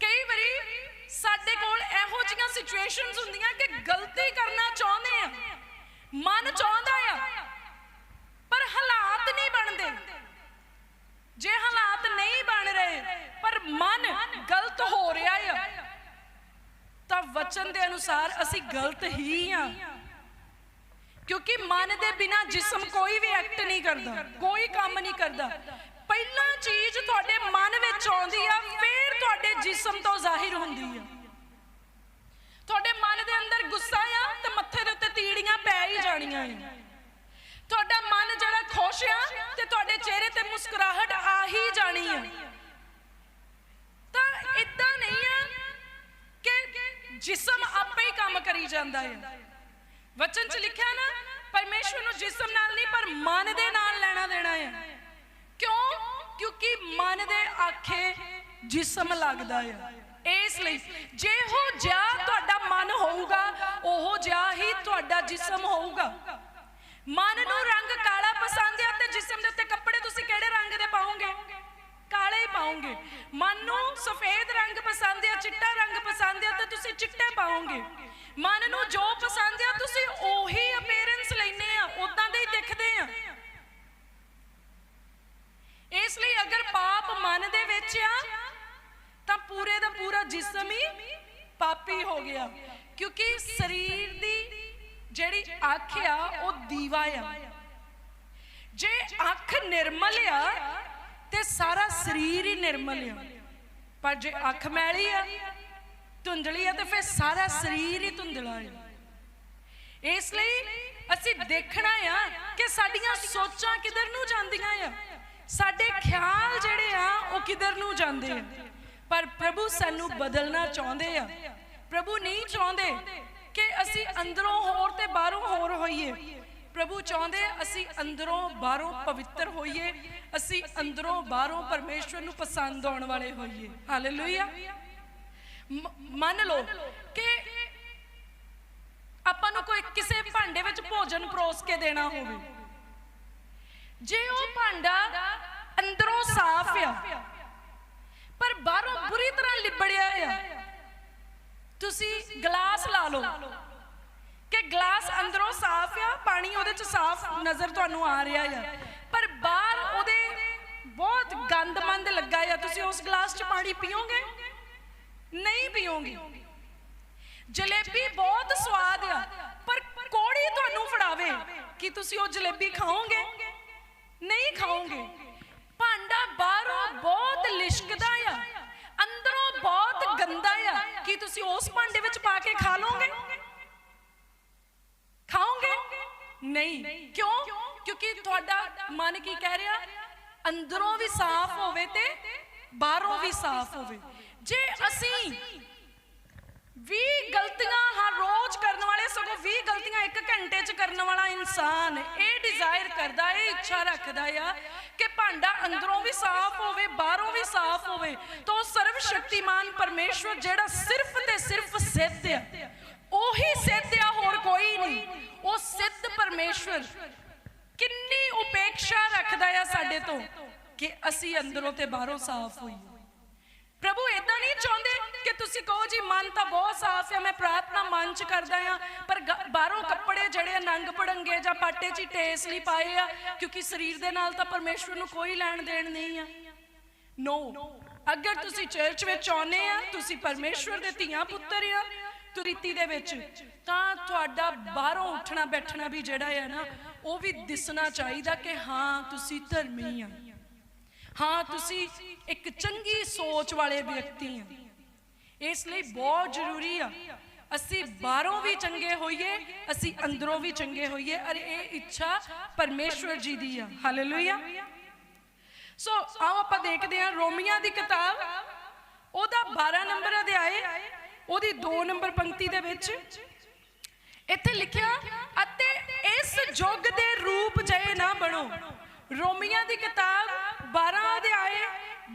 ਕਈ ਵਾਰੀ ਸਾਡੇ ਕੋਲ ਇਹੋ ਜਿਹੀਆਂ ਸਿਚੁਏਸ਼ਨਸ ਹੁੰਦੀਆਂ ਕਿ ਗਲਤੀ ਕਰਨਾ ਚਾਹੁੰਦੇ ਆ, ਮਨ ਚਾਹੁੰਦਾ ਆ, ਪਰ ਹਾਲਾਤ ਨਹੀਂ ਬਣਦੇ। ਜੇ ਹਾਲਾਤ ਨਹੀਂ ਬਣ ਰਹੇ, ਪਰ ਮਨ ਗਲਤ ਹੋ ਰਿਹਾ ਆ, ਤਾਂ ਵਚਨ ਦੇ ਅਨੁਸਾਰ ਅਸੀਂ ਗਲਤ ਹੀ ਆ। ਕਿਉਂਕਿ ਮਨ ਦੇ ਬਿਨਾ ਜਿਸਮ ਕੋਈ ਵੀ ਐਕਟ ਨਹੀਂ ਕਰਦਾ, ਕੋਈ ਕੰਮ ਨਹੀਂ ਕਰਦਾ। ਪਹਿਲਾਂ ਚੀਜ਼ ਤੁਹਾਡੇ ਮਨ ਵਿੱਚ ਆਉਂਦੀ ਆ, ਫਿਰ ਤੁਹਾਡੇ ਜਿਸਮ ਤੋਂ ਜ਼ਾਹਿਰ ਹੁੰਦੀ ਆ। ਤੁਹਾਡੇ ਮਨ ਦੇ ਅੰਦਰ ਗੁੱਸਾ ਆ ਤੇ ਮੱਥੇ ਦੇ ਉੱਤੇ ਤੀੜੀਆਂ ਪੈ ਹੀ ਜਾਣੀਆਂ ਆ। ਤੁਹਾਡਾ ਮਨ ਜਿਹੜਾ ਖੁਸ਼ ਆ ਤੇ ਤੁਹਾਡੇ ਚਿਹਰੇ ਤੇ ਮੁਸਕਰਾਹਟ ਆ ਹੀ ਜਾਣੀ ਆ। ਤਾਂ ਇਦਾਂ ਨਹੀਂ ਆ ਕਿ ਜਿਸਮ ਆਪੇ ਹੀ ਕੰਮ ਕਰੀ ਜਾਂਦਾ ਹੈ ਵਚਨ ਚ ਲਿਖਿਆ ਨਾ ਪਰਮੇਸ਼ਵਰ ਨੂੰ ਜਿਸਮ ਨਾਲ ਨਹੀਂ ਪਰ ਮਨ ਦੇ ਨਾਲ ਲੈਣਾ ਦੇਣਾ ਹੈ ਕਿਉਂ ਕਿਉਂਕਿ ਮਨ ਦੇ ਆਖੇ ਜਿਸਮ ਲੱਗਦਾ ਹੈ ਇਸ ਲਈ ਜਿਹੋ ਜਿਹਾ ਤੁਹਾਡਾ ਮਨ ਹੋਊਗਾ ਉਹੋ ਜਿਹਾ ਹੀ ਤੁਹਾਡਾ ਜਿਸਮ ਹੋਊਗਾ ਮਨ ਨੂੰ ਰੰਗ ਕਾਲਾ ਪਸੰਦ ਹੈ ਤੇ ਜਿਸਮ ਦੇ ਉੱਤੇ ਕੱਪੜੇ ਤੁਸੀਂ ਕਿਹੜੇ ਰੰਗ ਦੇ ਪਾਓਗੇ ਕਾਲੇ ਹੀ ਪਾਓਗੇ ਮਨ ਨੂੰ ਸਫੇਦ ਰੰਗ ਪਸੰਦ ਹੈ ਚਿੱਟਾ ਰੰਗ ਪਸੰਦ ਹੈ ਤੇ ਤੁਸੀਂ ਚਿੱਟੇ ਪਾਓਗੇ ਮਨ ਨੂੰ ਜੋ ਪਸੰਦ ਆ, ਤੁਸੀਂ ਉਹੀ ਅਪੀਅਰੈਂਸ ਲੈਨੇ ਆ ਉਦਾਂ ਦੇ ਹੀ ਦਿਖਦੇ ਆ। ਇਸ ਲਈ ਅਗਰ ਪਾਪ ਮਨ ਦੇ ਵਿੱਚ ਆ, ਤਾਂ ਪੂਰੇ ਦਾ ਪੂਰਾ ਜਿਸਮ ਹੀ ਪਾਪੀ ਹੋ ਗਿਆ। ਕਿਉਂਕਿ ਸਰੀਰ ਦੀ ਜਿਹੜੀ ਅੱਖ ਆ, ਉਹ ਦੀਵਾ ਆ। ਜੇ ਅੱਖ ਨਿਰਮਲ ਆ, ਤੇ ਸਾਰਾ ਸਰੀਰ ਹੀ ਨਿਰਮਲ ਆ। ਪਰ ਜੇ ਅੱਖ ਮੈਲੀ ਆ ਧੁੰਦਲੀ ਆ ਤੇ ਫਿਰ ਸਾਰਾ ਸਰੀਰ ਹੀ ਧੁੰਦਲਾ ਆ ਇਸ ਲਈ ਅਸੀਂ ਦੇਖਣਾ ਆ ਕਿ ਸਾਡੀਆਂ ਸੋਚਾਂ ਕਿੱਧਰ ਨੂੰ ਜਾਂਦੀਆਂ ਆ। ਸਾਡੇ ਖਿਆਲ ਜਿਹੜੇ ਆ, ਉਹ ਕਿੱਧਰ ਨੂੰ ਜਾਂਦੇ ਆ। ਪਰ ਪ੍ਰਭੂ ਸਾਨੂੰ ਬਦਲਣਾ ਚਾਹੁੰਦੇ ਆ। ਪ੍ਰਭੂ ਨਹੀਂ ਚਾਹੁੰਦੇ ਕਿ ਅਸੀਂ ਅੰਦਰੋਂ ਹੋਰ ਤੇ ਬਾਹਰੋਂ ਹੋਰ ਹੋਈਏ। ਪ੍ਰਭੂ ਚਾਹੁੰਦੇ ਅਸੀਂ ਅੰਦਰੋਂ ਬਾਹਰੋਂ ਪਵਿੱਤਰ ਹੋਈਏ। ਅਸੀਂ ਅੰਦਰੋਂ ਬਾਹਰੋਂ ਪਰਮੇਸ਼ਵਰ ਨੂੰ ਪਸੰਦ ਆਉਣ ਵਾਲੇ ਹੋਈਏ। ਹਾਲੇਲੂਇਆ ਮੰਨ ਲਓ ਕਿ ਆਪਾਂ ਨੂੰ ਕੋਈ ਕਿਸੇ ਭਾਂਡੇ ਵਿੱਚ ਭੋਜਨ ਪਰੋਸ ਕੇ ਦੇਣਾ ਹੋਵੇ। ਜੇ ਉਹ ਭਾਂਡਾ ਅੰਦਰੋਂ ਸਾਫ਼ ਆ, ਪਰ ਬਾਹਰੋਂ ਬੁਰੀ ਤਰ੍ਹਾਂ ਲਿਬੜਿਆ ਆ, ਤੁਸੀਂ ਗਲਾਸ ਲਾ ਲਓ ਕਿ ਗਲਾਸ ਅੰਦਰੋਂ ਸਾਫ਼ ਆ, ਪਾਣੀ ਉਹਦੇ ਚ ਸਾਫ਼ ਨਜ਼ਰ ਤੁਹਾਨੂੰ ਆ ਰਿਹਾ ਆ। ਪਰ ਬਾਹਰ ਉਹਦੇ ਬਹੁਤ ਗੰਦਮੰਦ ਲੱਗਾ ਆ, ਤੁਸੀਂ ਉਸ ਗਲਾਸ ਚ ਪਾਣੀ ਪੀਓਗੇ? ਨਹੀਂ ਪੀਓਗੇ ਜਲੇਬੀ ਬਹੁਤ ਸਵਾਦ ਆ, ਪਰ ਕੋੜੀ ਤੁਹਾਨੂੰ ਫੜਾਵੇ ਕਿ ਤੁਸੀਂ ਉਹ ਜਲੇਬੀ ਖਾਓਗੇ? ਨਹੀਂ ਖਾਓਗੇ। ਭਾਂਡਾ ਬਾਹਰੋਂ ਬਹੁਤ ਲਿਸ਼ਕਦਾ ਆ, ਅੰਦਰੋਂ ਬਹੁਤ ਗੰਦਾ ਆ, ਕੀ ਤੁਸੀਂ ਉਸ ਭਾਂਡੇ ਵਿੱਚ ਪਾ ਕੇ ਖਾ ਲੋਗੇ ਖਾਓਗੇ? ਨਹੀਂ। ਕਿਉਂ? ਕਿਉਂਕਿ ਤੁਹਾਡਾ ਮਨ ਕੀ ਕਹਿ ਰਿਹਾ? ਅੰਦਰੋਂ ਵੀ ਸਾਫ਼ ਹੋਵੇ ਤੇ ਬਾਹਰੋਂ ਵੀ ਸਾਫ਼ ਹੋਵੇ। ਜੇ ਅਸੀਂ 20 ਗਲਤੀਆਂ ਹਰ ਰੋਜ਼ ਕਰਨ ਵਾਲੇ, ਸਗੋਂ 20 ਗਲਤੀਆਂ ਇੱਕ ਘੰਟੇ 'ਚ ਕਰਨ ਵਾਲਾ ਇਨਸਾਨ ਇਹ ਡਿਜ਼ਾਇਰ ਕਰਦਾ, ਇਹ ਇੱਛਾ ਰੱਖਦਾ ਆ ਕਿ ਭਾਂਡਾ ਅੰਦਰੋਂ ਵੀ ਸਾਫ਼ ਹੋਵੇ, ਬਾਹਰੋਂ ਵੀ ਸਾਫ਼ ਹੋਵੇ, ਤਾਂ ਉਹ ਸਰਵ ਸ਼ਕਤੀਮਾਨ ਪਰਮੇਸ਼ਵਰ ਜਿਹੜਾ ਸਿਰਫ ਤੇ ਸਿਰਫ ਸਿੱਧ ਆ। ਉਹੀ ਸਿੱਧ ਆ, ਹੋਰ ਕੋਈ ਨਹੀਂ। ਉਹ ਸਿੱਧ ਪਰਮੇਸ਼ਵਰ ਕਿੰਨੀ ਉਪੇક્ષਾ ਰੱਖਦਾ ਆ ਸਾਡੇ ਤੋਂ ਕਿ ਅਸੀਂ ਅੰਦਰੋਂ ਤੇ ਬਾਹਰੋਂ ਸਾਫ਼ ਹੋਈਏ। ਪ੍ਰਭੂ ਇਦਾਂ ਨਹੀਂ ਚਾਹੁੰਦੇ ਕਿ ਤੁਸੀਂ ਕਹੋ ਜੀ, ਮਨ ਤਾਂ ਬਹੁਤ ਸਾਫ਼ ਹੈ ਮੈਂ ਪ੍ਰਾਰਥਨਾ ਮਨ ਚ ਕਰਦਾ ਆ ਪਰ ਬਾਹਰੋਂ ਕੱਪੜੇ ਜਿਹੜੇ ਨੰਗ ਪੜੰਗੇ ਜਾਂ ਪਾਟੇ 'ਚ ਟੇਸ ਲਈ ਪਾਏ ਆ, ਕਿਉਂਕਿ ਸਰੀਰ ਦੇ ਨਾਲ ਤਾਂ ਪਰਮੇਸ਼ਵਰ ਨੂੰ ਕੋਈ ਲੈਣ ਦੇਣ ਨਹੀਂ ਆ। ਨੋ ਅਗਰ ਤੁਸੀਂ ਚਰਚ ਵਿੱਚ ਆਉਨੇ ਆ, ਤੁਸੀਂ ਪਰਮੇਸ਼ਵਰ ਦੇ ਧੀਆਂ ਪੁੱਤਰ ਆ, ਤੁਰੀਤੀ ਦੇ ਵਿੱਚ, ਤਾਂ ਤੁਹਾਡਾ ਬਾਹਰੋਂ ਉੱਠਣਾ ਬੈਠਣਾ ਵੀ ਜਿਹੜਾ ਹੈ ਨਾ, ਉਹ ਵੀ ਦਿਸਣਾ ਚਾਹੀਦਾ ਕਿ ਹਾਂ, ਤੁਸੀਂ ਧਰਮੀ ਆ। ਹਾਂ, ਤੁਸੀਂ ਇੱਕ ਚੰਗੀ ਸੋਚ ਵਾਲੇ ਵਿਅਕਤੀ ਆ ਇਸ ਲਈ ਬਹੁਤ ਜ਼ਰੂਰੀ ਆ, ਅਸੀਂ ਬਾਹਰੋਂ ਵੀ ਚੰਗੇ ਹੋਈਏ, ਅਸੀਂ ਅੰਦਰੋਂ ਵੀ ਚੰਗੇ ਹੋਈਏ ਅਰੇ ਇਹ ਇੱਛਾ ਪਰਮੇਸ਼ਵਰ ਜੀ ਦੀ ਆ। ਹਾਲੇਲੂਇਆ ਸੋ ਆਓ ਆਪਾਂ ਦੇਖਦੇ ਹਾਂ ਰੋਮੀਆਂ ਦੀ ਕਿਤਾਬ। ਉਹਦਾ 12 ਨੰਬਰ ਅਧਿਆਏ, ਉਹਦੀ 2 ਨੰਬਰ ਪੰਕਤੀ ਦੇ ਵਿੱਚ ਇੱਥੇ ਲਿਖਿਆ, ਅਤੇ ਇਸ ਯੁੱਗ ਦੇ ਰੂਪ ਜਏ ਨਾ ਬਣੋ। ਰੋਮੀਆਂ ਦੀ ਕਿਤਾਬ 12 ਅਧਿਆਏ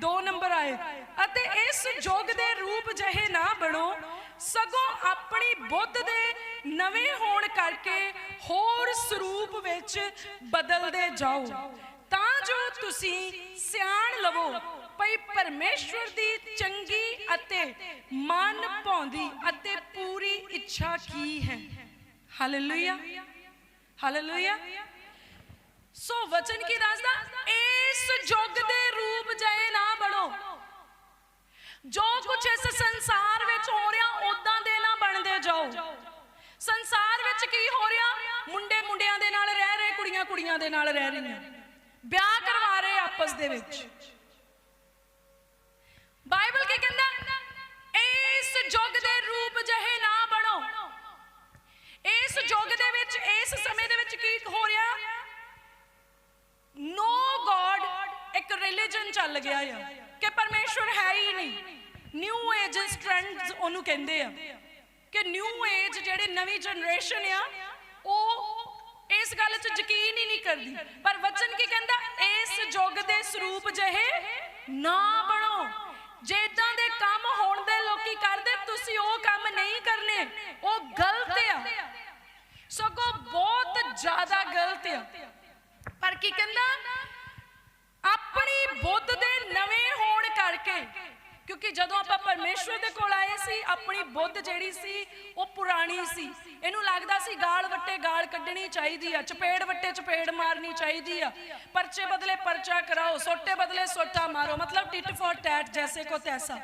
2 ਨੰਬਰ ਆਏ। ਅਤੇ ਇਸ ਯੁੱਗ ਦੇ ਰੂਪ ਜਹੇ ਨਾ ਬਣੋ, ਸਗੋਂ ਆਪਣੀ ਬੁੱਧ ਦੇ ਨਵੇਂ ਹੋਣ ਕਰਕੇ ਹੋਰ ਸਰੂਪ ਵਿੱਚ ਬਦਲਦੇ ਜਾਓ। ਤਾਂ ਜੋ ਤੁਸੀਂ ਸਿਆਣ ਲਵੋ ਭਈ ਪਰਮੇਸ਼ਵਰ ਦੀ ਚੰਗੀ ਅਤੇ ਮਨ ਭਾਉਂਦੀ ਅਤੇ ਪੂਰੀ ਇੱਛਾ ਕੀ ਹੈ। ਹਾਲੇਲੂਇਆ ਹਾਲੇਲੂਇਆ ਸੋ ਵਚਨ ਕੀ ਦੱਸਦਾ? ਇਸ ਯੁੱਗ ਦੇ ਰੂਪ ਜਏ ਨਾ ਬਣੋ। ਜੋ ਕੁਝ ਇਸ ਸੰਸਾਰ ਵਿੱਚ ਹੋ ਰਿਹਾ ਉਦਾਂ ਦੇ ਨਾ ਬਣਦੇ ਜਾਓ। ਸੰਸਾਰ ਵਿੱਚ ਕੀ ਹੋ ਰਿਹਾ? ਮੁੰਡੇ ਮੁੰਡਿਆਂ ਦੇ ਨਾਲ ਰਹਿ ਰਹੇ, ਕੁੜੀਆਂ ਕੁੜੀਆਂ ਦੇ ਨਾਲ ਰਹਿ ਰਹੀਆਂ। ਵਿਆਹ ਕਰਵਾ ਰਹੇ ਆਪਸ ਦੇ ਵਿੱਚ। ਬਾਈਬਲ ਕੀ ਕਹਿੰਦਾ? ਇਸ ਯੁੱਗ ਦੇ ਰੂਪ ਜਹੇ ਨਾ ਬਣੋ। ਇਸ ਯੁੱਗ ਦੇ ਵਿੱਚ, ਇਸ ਸਮੇਂ ਦੇ ਵਿੱਚ ਕੀ ਹੋ ਰਿਹਾ? ਨੋ ਗੋਡ ਇੱਕ ਰਿਲੀਜਨ ਚੱਲ ਗਿਆ ਆ, ਕਿ ਪਰਮੇਸ਼ਵਰ ਹੈ ਹੀ ਨਹੀਂ। ਨਿਊ ਏਜਸ ਟ੍ਰੈਂਡਸ ਉਹਨੂੰ ਕਹਿੰਦੇ ਆ, ਕਿ ਨਿਊ ਏਜ ਜਿਹੜੇ ਨਵੀਂ ਜਨਰੇਸ਼ਨ ਆ, ਉਹ ਇਸ ਗੱਲ 'ਚ ਯਕੀਨ ਹੀ ਨਹੀਂ ਕਰਦੀ। ਪਰ ਵਚਨ ਕੀ ਕਹਿੰਦਾ? ਇਸ ਯੁੱਗ ਦੇ ਸਰੂਪ ਜਿਹੇ ਨਾ ਬਣੋ। ਜੇ ਇਦਾਂ ਦੇ ਕੰਮ ਹੋਣ ਦੇ ਲੋਕੀ ਕਰਦੇ, ਤੁਸੀਂ ਉਹ ਕੰਮ ਨਹੀਂ ਕਰਨੇ। ਉਹ ਗਲਤ ਆ। ਸਗੋਂ ਬਹੁਤ ਜ਼ਿਆਦਾ ਗਲਤ ਆ। ਪਰ ਕੀ ਕਹਿੰਦਾ? ਆਪਣੀ ਬੁੱਧ ਦੇ ਨਵੇਂ ਹੋਣ ਕਰਕੇ। ਕਿਉਂਕਿ ਜਦੋਂ ਆਪਾਂ ਪਰਮੇਸ਼ਵਰ ਦੇ ਕੋਲ ਆਏ ਸੀ, ਆਪਣੀ ਬੁੱਧ ਜਿਹੜੀ ਸੀ, ਉਹ ਪੁਰਾਣੀ ਸੀ। ਇਹਨੂੰ ਲੱਗਦਾ ਸੀ ਗਾਲ ਵੱਟੇ ਗਾਲ ਕੱਢਣੀ ਚਾਹੀਦੀ ਆ, ਚਪੇੜ ਵੱਟੇ ਚਪੇੜ ਮਾਰਨੀ ਚਾਹੀਦੀ ਆ। ਪਰਚੇ ਬਦਲੇ ਪਰਚਾ ਕਰਾਓ, ਸੋਟੇ ਬਦਲੇ ਸੋਟਾ ਮਾਰੋ, ਮਤਲਬ ਟਿਟ ਫॉर ਟੈਟ ਜੈਸੇ ਕੋ ਤੈਸਾ।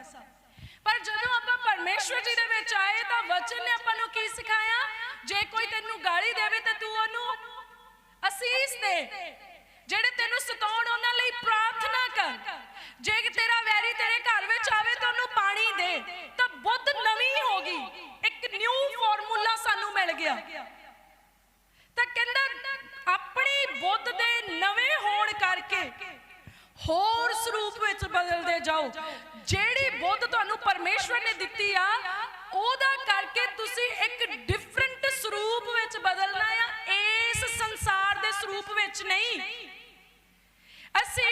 ਪਰ ਜਦੋਂ ਆਪਾਂ ਪਰਮੇਸ਼ਵਰ ਜੀ ਦੇ ਵਿੱਚ ਆਏ, ਤਾਂ ਵਚਨ ਨੇ ਆਪਾਂ ਨੂੰ ਕੀ ਸਿਖਾਇਆ? ਜੇ ਕੋਈ ਤੈਨੂੰ ਗਾਲੀ ਦੇਵੇ, ਤਾਂ ਤੂੰ ਉਹਨੂੰ ਅਸੀਸ ਦੇ ਜਿਹੜੇ ਤੈਨੂੰ ਸਤਾਉਣ, ਉਹਨਾਂ ਲਈ ਪ੍ਰਾਰਥਨਾ ਕਰ। ਜੇ ਤੇਰਾ ਵੈਰੀ ਤੇਰੇ ਘਰ ਵਿੱਚ ਆਵੇ ਤਾਂ ਉਹਨੂੰ ਪਾਣੀ ਦੇ, ਤਾਂ ਬੁੱਧ ਨਵੀਂ ਹੋ ਗਈ। ਇੱਕ ਨਿਊ ਫਾਰਮੂਲਾ ਸਾਨੂੰ ਮਿਲ ਗਿਆ। ਤਾਂ ਕਹਿੰਦਾ, ਆਪਣੀ ਬੁੱਧ ਦੇ ਨਵੇਂ ਹੋਣ ਕਰਕੇ ਹੋਰ ਸਰੂਪ ਵਿੱਚ ਬਦਲਦੇ ਜਾਓ। ਜਿਹੜੀ ਬੁੱਧ ਤੁਹਾਨੂੰ ਪਰਮੇਸ਼ਵਰ ਨੇ ਦਿੱਤੀ ਆ, ਉਹਦਾ ਕਰਕੇ ਤੁਸੀਂ ਇੱਕ ਡਿਫਰੈਂਟ ਸਰੂਪ ਵਿੱਚ ਬਦਲਣਾ ਆ ਇਸ ਵਿੱਚ ਨਹੀਂ। ਅਸੀਂ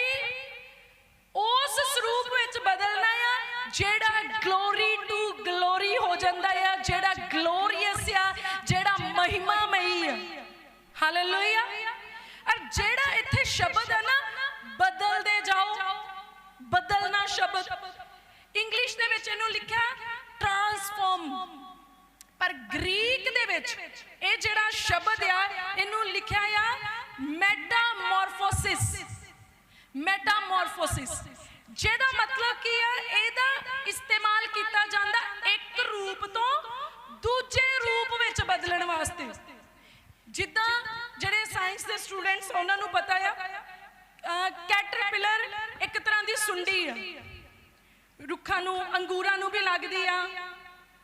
ਉਸ ਸਰੂਪ ਵਿੱਚ ਬਦਲਣਾ ਆ, ਜਿਹੜਾ ਗਲੋਰੀ ਟੂ ਗਲੋਰੀ ਹੋ ਜਾਂਦਾ ਆ, ਜਿਹੜਾ ਗਲੋਰੀਅਸ ਆ, ਜਿਹੜਾ ਮਹਿਮਾਮਈ ਆ। ਹਾਲੇਲੂਇਆ ਔਰ ਜਿਹੜਾ ਇੱਥੇ ਸ਼ਬਦ ਹੈ ਨਾ, ਬਦਲਦੇ ਜਾਓ। ਬਦਲਣਾ ਸ਼ਬਦ। ਇੰਗਲਿਸ਼ ਦੇ ਵਿੱਚ ਇਹਨੂੰ ਲਿਖਿਆ ਟਰਾਂਸਫਾਰਮ ਪਰ ਗ੍ਰੀਕ ਦੇ ਵਿੱਚ ਇਹ ਜਿਹੜਾ ਸ਼ਬਦ ਆ, ਇਹਨੂੰ ਲਿਖਿਆ ਆ ਮੈਟਾਮੋਰਫੋਸਿਸ ਮੈਟਾਮੋਰਫੋਸਿਸ ਜਿਹਦਾ ਮਤਲਬ ਕੀ ਆ, ਇਹਦਾ ਇਸਤੇਮਾਲ ਕੀਤਾ ਜਾਂਦਾ ਇੱਕ ਰੂਪ ਤੋਂ ਦੂਜੇ ਰੂਪ ਵਿੱਚ ਬਦਲਣ ਵਾਸਤੇ। ਜਿੱਦਾਂ ਜਿਹੜੇ ਸਾਇੰਸ ਦੇ ਸਟੂਡੈਂਟਸ ਉਹਨਾਂ ਨੂੰ ਪਤਾ ਆ ਕੈਟਰਪਿਲਰ ਇੱਕ ਤਰ੍ਹਾਂ ਦੀ ਸੁੰਡੀ ਆ। ਰੁੱਖਾਂ ਨੂੰ, ਅੰਗੂਰਾਂ ਨੂੰ ਵੀ ਲੱਗਦੀ ਆ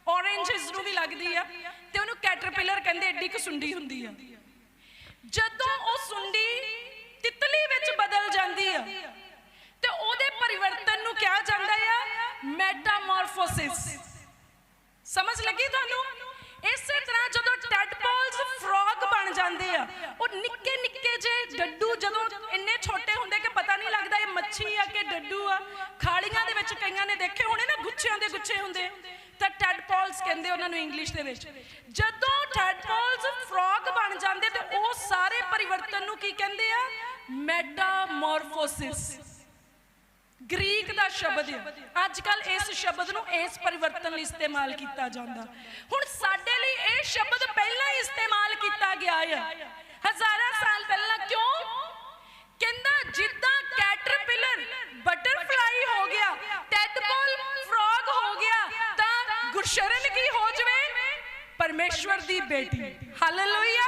ਔਰੇਂਜਸ ਨੂੰ ਵੀ ਲੱਗਦੀ ਆ, ਤੇ ਉਹਨੂੰ ਕੈਟਰਪਿਲਰ ਕਹਿੰਦੇ ਐਡੀ ਕੁ ਸੁੰਡੀ ਹੁੰਦੀ ਆ। ਜਦੋਂ ਉਹ ਸੁੰਡੀ ਤਿਤਲੀ ਵਿੱਚ ਬਦਲ ਜਾਂਦੀ ਆ, ਤੇ ਉਹਦੇ ਪਰਿਵਰਤਨ ਨੂੰ ਕਿਹਾ ਜਾਂਦਾ ਆ ਮੈਟਾਮੋਰਫੋਸਿਸ ਸਮਝ ਲੱਗੀ ਤੁਹਾਨੂੰ? ਇਸੇ ਤਰ੍ਹਾਂ ਜਦੋਂ ਟੈਡਪੋਲਸ ਫਰੋਗ ਬਣ ਜਾਂਦੇ ਆ, ਉਹ ਨਿੱਕੇ ਨਿੱਕੇ ਜੇ ਡੱਡੂ ਜਦੋਂ ਇੰਨੇ ਛੋਟੇ ਹੁੰਦੇ ਕਿ ਪਤਾ ਨਹੀਂ ਲੱਗਦਾ ਇਹ ਮੱਛੀ ਆ ਕਿ ਡੱਡੂ ਆ, ਖਾਲੀਆਂ ਦੇ ਵਿੱਚ ਕਈਆਂ ਨੇ ਦੇਖੇ ਹੋਣੇ ਨਾ, ਗੁੱਛਿਆਂ ਦੇ ਗੁੱਛੇ ਹੁੰਦੇ। ਤਾਂ ਟੈਡਪੋਲਸ ਕਹਿੰਦੇ ਉਹਨਾਂ ਨੂੰ ਇੰਗਲਿਸ਼ ਦੇ ਵਿੱਚ। ਜਦੋਂ ਟੈਡਪੋਲਸ ਫਰੋਗ ਬਣ ਜਾਂਦੇ ਤੇ ਉਹ ਸਾਰੇ ਪਰਿਵਰਤਨ ਨੂੰ ਕੀ ਕਹਿੰਦੇ ਆ? ਮੈਟਾਮੋਰਫੋਸਿਸ ਗ੍ਰੀਕ ਦਾ ਸ਼ਬਦ ਹੈ ਅੱਜ ਕੱਲ ਇਸ ਸ਼ਬਦ ਨੂੰ ਇਸ ਪਰਿਵਰਤਨ ਲਈ ਇਸਤੇਮਾਲ ਕੀਤਾ ਜਾਂਦਾ। ਹੁਣ ਸਾਡੇ ਲਈ ਇਹ ਸ਼ਬਦ ਪਹਿਲਾਂ ਹੀ ਇਸਤੇਮਾਲ ਕੀਤਾ ਗਿਆ ਹੈ ਹਜ਼ਾਰਾਂ ਸਾਲ ਪਹਿਲਾਂ ਕਿਉਂ? ਕਹਿੰਦਾ ਜਿੱਦਾਂ ਕੈਟਰਪਿਲਰ ਬਟਰਫਲਾਈ ਹੋ ਗਿਆ ਟੈਡਪੋਲ ਫਰੋਗ ਹੋ ਗਿਆ ਤਾਂ ਹੋ ਜਵੇ? ਪਰਮੇਸ਼ਵਰ ਦੀ ਬੇਟੀ। ਹਾਲੇਲੂਇਆ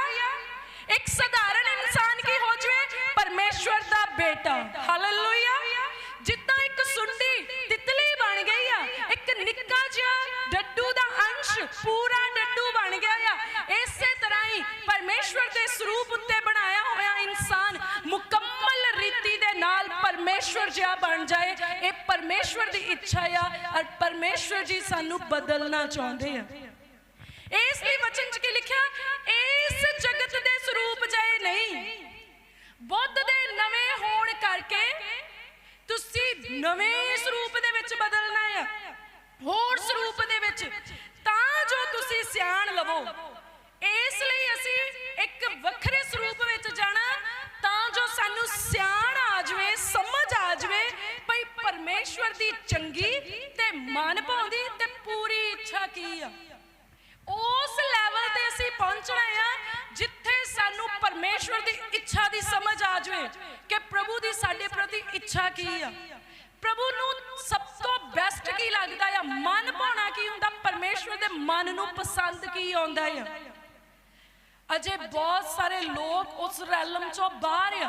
ਇੱਕ ਸਧਾਰਨ ਇਨਸਾਨ ਕੀ ਹੋ ਜਵੇ? ਪਰਮੇਸ਼ਵਰ ਦਾ ਬੇਟਾ। ਹਾਲੇਲੂਇਆ ਜਿੱਦਾਂ ਇੱਕ ਸੁੰਡੀ ਤਿਤਲੀ ਬਣ ਗਈ ਆ, ਇੱਕ ਨਿੱਕਾ ਜਿਹਾ ਡੱਡੂ ਦਾ ਅੰਸ਼, ਪੂਰਾ ਡੱਡੂ ਬਣ ਗਿਆ ਆ। ਇਸੇ ਤਰ੍ਹਾਂ ਹੀ ਪਰਮੇਸ਼ਵਰ ਦੇ ਸਰੂਪ ਉੱਤੇ ਪਰਮੇਸ਼ਵਰ ਜਿਹਾ ਬਣ ਜਾਏ, ਇਹ ਪਰਮੇਸ਼ਵਰ ਦੀ ਇੱਛਾ ਆ ਔਰ ਪਰਮੇਸ਼ਵਰ ਜੀ ਸਾਨੂੰ ਬਦਲਣਾ ਚਾਹੁੰਦੇ ਆ। ਇਸ ਲਈ ਵਚਨ ਚ ਕੀ ਲਿਖਿਆ? ਇਸ ਜਗਤ ਦੇ ਸਰੂਪ ਜਾਏ ਨਹੀਂ, ਬੁੱਧ ਦੇ ਨਵੇਂ ਹੋਣ ਕਰਕੇ ਤੁਸੀਂ ਨਵੇਂ ਸਰੂਪ ਦੇ ਵਿੱਚ ਬਦਲਣਾ ਆ, ਹੋਰ ਸਰੂਪ ਦੇ ਵਿੱਚ, ਤਾਂ ਜੋ ਤੁਸੀਂ ਸਿਆਣ ਲਵੋ। ਇਸ ਲਈ ਅਸੀਂ ਇੱਕ ਵੱਖਰੇ ਸਰੂਪ ਵਿੱਚ ਜਾਣਾ, ਤਾਂ ਜੋ ਸਾਨੂੰ ਸਿਆਣ ਪਰਮੇਸ਼ਵਰ ਦੀ ਚੰਗੀ ਤੇ ਮਨ ਭਾਉਂਦੀ ਤੇ ਪੂਰੀ ਇੱਛਾ ਕੀ ਆ? ਉਸ ਲੈਵਲ ਤੇ ਅਸੀਂ ਪਹੁੰਚਣਾ ਆ ਜਿੱਥੇ ਸਾਨੂੰ ਪਰਮੇਸ਼ਵਰ ਦੀ ਇੱਛਾ ਦੀ ਸਮਝ ਆ ਜਾਵੇ ਕਿ ਪ੍ਰਭੂ ਦੀ ਸਾਡੇ ਪ੍ਰਤੀ ਇੱਛਾ ਕੀ ਆ। ਪ੍ਰਭੂ ਨੂੰ ਸਭ ਤੋਂ ਬੈਸਟ ਕੀ ਲੱਗਦਾ ਆ? ਮਨ ਭਾਉਣਾ ਕੀ ਹੁੰਦਾ? ਪਰਮੇਸ਼ਵਰ ਦੇ ਮਨ ਨੂੰ ਪਸੰਦ ਕੀ ਆਉਂਦਾ ਆ? ਅਜੇ ਬਹੁਤ ਸਾਰੇ ਲੋਕ ਉਸ ਰੈਲਮ ਚੋਂ ਬਾਹਰ ਆ।